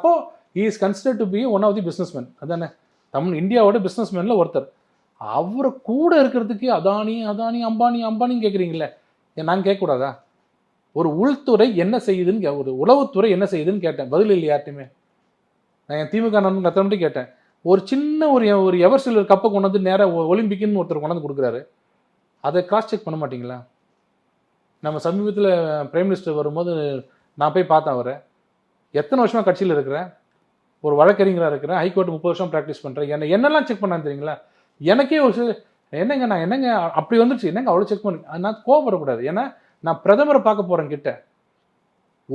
அப்போ is consider to be one of the businessman அதானே? தமிழ் இந்தியாவோட பிஸ்னஸ்மேனில் ஒருத்தர். அவர் கூட இருக்கிறதுக்கு அதானி அதானி அம்பானி அம்பானின்னு கேட்குறீங்களே நான் கேட்கக்கூடாதா? ஒரு உள்துறை என்ன செய்யுதுன்னு கே- ஒரு உளவுத்துறை என்ன செய்யுதுன்னு கேட்டேன். பதில் இல்லை யார்ட்டையுமே நான் என் திமுக நண்பன் கத்த மட்டும் கேட்டேன். ஒரு சின்ன ஒரு ஒரு எவர் சிலர் கப்பை கொண்டு வந்து நேராக ஒலிம்பிக்னு ஒருத்தர் கொண்டாந்து கொடுக்குறாரு. அதை கிராஸ் செக் பண்ண மாட்டிங்களா? நம்ம சமீபத்தில் பிரைம் மினிஸ்டர் வரும்போது நான் போய் பார்த்தேன் அவரை. எத்தனை வருஷமாக கட்சியில் இருக்கிறேன்? ஒரு வழக்கறிஞராக இருக்கிறேன். ஹைகோர்ட் முப்பது வருஷம் ப்ராக்டிஸ் பண்ணுறேன் என்ன என்னெல்லாம் செக் பண்ணான்னு தெரியுங்களா? எனக்கே ஒரு சில என்னங்க நான் என்னங்க அப்படி வந்துருச்சு? என்னங்க அவ்வளோ செக் பண்ணி நான் கோவப்படக்கூடாது. ஏன்னா நான் பிரதமரை பார்க்க போகிறேன் கிட்ட.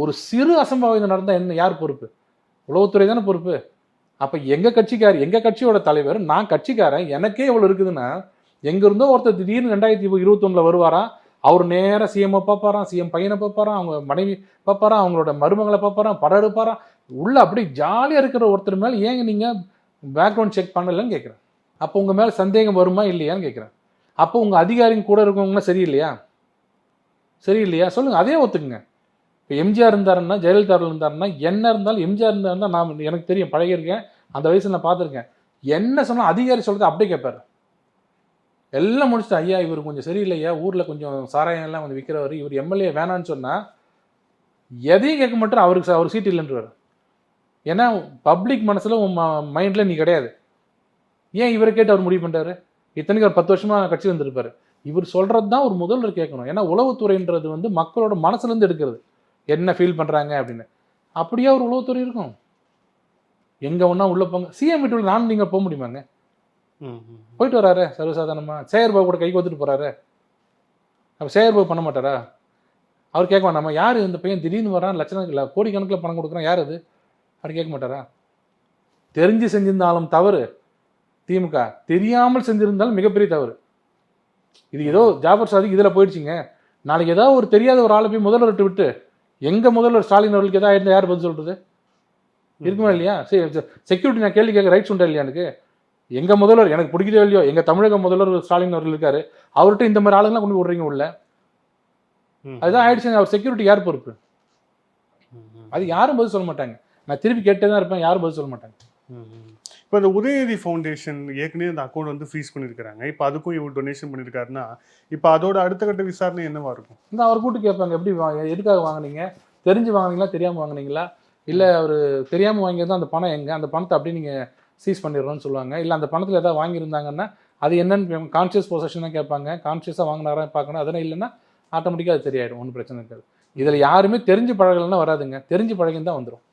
ஒரு சிறு அசம்பாவிதம் நடந்தால் என்ன யார் பொறுப்பு? உளவுத்துறை தானே பொறுப்பு. அப்போ எங்கள் கட்சிக்கார் எங்கள் கட்சியோட தலைவர் நான் கட்சிக்காரன் எனக்கே இவ்வளோ இருக்குதுன்னா எங்கேருந்தோ ஒருத்தர் திடீர்னு ரெண்டாயிரத்தி இருபத்தொன்னில் வருவாரா? அவர் நேராக சிஎம்ஐ பார்ப்பாராம் சிஎம் பையனை பார்ப்பாராம் அவங்க மனைவி பார்ப்பாராம் அவங்களோட மருமகளை பார்ப்பாராம் படம் எடுப்பாராம். உள்ள அப்படி ஜாலியாக இருக்கிற ஒருத்தர் மேலே ஏங்க நீங்கள் பேக்ரவுண்ட் செக் பண்ணலன்னு கேட்குறேன் அப்போ உங்கள் மேலே சந்தேகம் வருமா இல்லையான்னு கேட்குறேன் அப்போ உங்கள் அதிகாரிங்க கூட இருக்கவங்களாம் சரியில்லையா? சரியில்லையா? சொல்லுங்கள் அதே ஒத்துக்குங்க. இப்போ எம்ஜிஆர் இருந்தாருன்னா ஜெயலலிதா இருந்தாருன்னா என்ன இருந்தாலும் எம்ஜிஆர் இருந்தாருன்னா நான் எனக்கு தெரியும் பழகியிருக்கேன். அந்த வயசில் நான் பார்த்துருக்கேன். என்ன சொன்னால் அதிகாரி சொல்கிறது அப்படியே கேட்பாரு எல்லாம் முடிச்சுட்டு ஐயா இவர் கொஞ்சம் சரியில்லையா? ஊரில் கொஞ்சம் சாராயம் எல்லாம் கொஞ்சம் விற்கிறவர் இவர் எம்எல்ஏ வேணான்னு சொன்னால் எதையும் கேட்க மாட்டேன் அவருக்கு அவர் சீட் இல்லைன்றவர். ஏன்னா பப்ளிக் மனசில் உன் மைண்டில் நீ கிடையாது. ஏன் இவரை கேட்டு அவர் முடிவு பண்ணுறாரு இத்தனைக்கு ஒரு பத்து வருஷமா கட்சி வந்திருப்பாரு இவர் சொல்கிறது தான் ஒரு முதல்வர் கேட்கணும். ஏன்னா உளவுத்துறைன்றது வந்து மக்களோட மனசுலேருந்து எடுக்கிறது. என்ன ஃபீல் பண்ணுறாங்க அப்படின்னு. அப்படியே ஒரு உளவுத்துறை இருக்கும். எங்கே ஒன்றா உள்ளே போங்க. சிஎம் வீட்டுக்குள்ள நானும் நீங்கள் போக முடியுமாங்க? போயிட்டு வராரு சர்வசாதாரணமா. சேகர் பாபு கூட கை கோத்துட்டு போறாரு. அப்போ சேகர் பாபு பண்ண மாட்டாரா? அவர் கேட்க வேண்டாமா யார் இந்த பையன் திடீர்னு வரான்? லட்சணக்கில் கோடிக்கணக்கில் பணம் கொடுக்குறான். யார் அது? அப்படி கேட்க மாட்டாரா? தெரிஞ்சு செஞ்சிருந்தாலும் தவறு. திமுக தெரியாமல் செஞ்சிருந்தாலும் மிகப்பெரிய தவறு. இது ஏதோ ஜாபர் சாதிக்கு இதில் போயிடுச்சுங்க. நாளைக்கு ஏதாவது ஒரு தெரியாத ஒரு ஆளை போய் முதல்வர்கிட்ட விட்டு எங்க முதல்வர் ஸ்டாலின் அவர்களுக்கு ஏதாவது இருந்தால் யார் பதில் சொல்றது? இருக்குமா இல்லையா? சரி செக்யூரிட்டி நான் கேள்வி கேட்க ரைட்ஸ் உண்டா இல்லையா எனக்கு? எங்க முதல்வர் எனக்கு பிடிக்கவே இல்லையோ எங்க தமிழக முதல்வர் ஸ்டாலின் அவர்கள் இருக்காரு அவர்கிட்ட இந்த மாதிரி ஆளுங்கலாம் கொண்டு விடுறீங்க உள்ள. அதுதான் ஆயிடுச்சுங்க. அவர் செக்யூரிட்டி யார் பொறுப்பு? அது யாரும் பதில் சொல்ல மாட்டாங்க. நான் திருப்பி கேட்டே தான் இருப்பேன் யாரும் பதில் சொல்ல மாட்டாங்க. இப்போ இந்த உதயநிதி ஃபவுண்டேஷன் ஏற்கனவே அந்த அக்கௌண்ட் வந்து ஃப்ரீஸ் பண்ணியிருக்காங்க இப்போ அதுக்கும் இவர் டொனேஷன் பண்ணியிருக்காருன்னா இப்போ அதோட அடுத்த கட்ட விசாரணை என்னவா இருக்கும்? இந்த அவர் கூட்டு கேட்பாங்க எப்படி வாங்க எதுக்காக வாங்குனீங்க? தெரிஞ்சு வாங்குனீங்களா தெரியாம வாங்குனீங்களா? இல்ல அவர் தெரியாம வாங்கியிருந்தா அந்த பணம் எங்க? அந்த பணத்தை அப்படியே நீங்க சீஸ் பண்ணிடுறோம்னு சொல்லுவாங்க. இல்ல அந்த பணத்துல ஏதாவது வாங்கியிருந்தாங்கன்னா அது என்னன்னு கான்ஷியஸ் பொசஷனாக கேட்பாங்க. கான்ஷியஸாக வாங்கினாரா பார்க்கணும். அதெல்லாம் இல்லைன்னா ஆட்டோமேட்டிக்காக அது சரியாயிடும். ஒன்றும் பிரச்சனை இருக்காது. இதில் யாருமே தெரிஞ்சு பழகலைன்னா வராதுங்க. தெரிஞ்சு பழகின்னு தான் வந்துடும்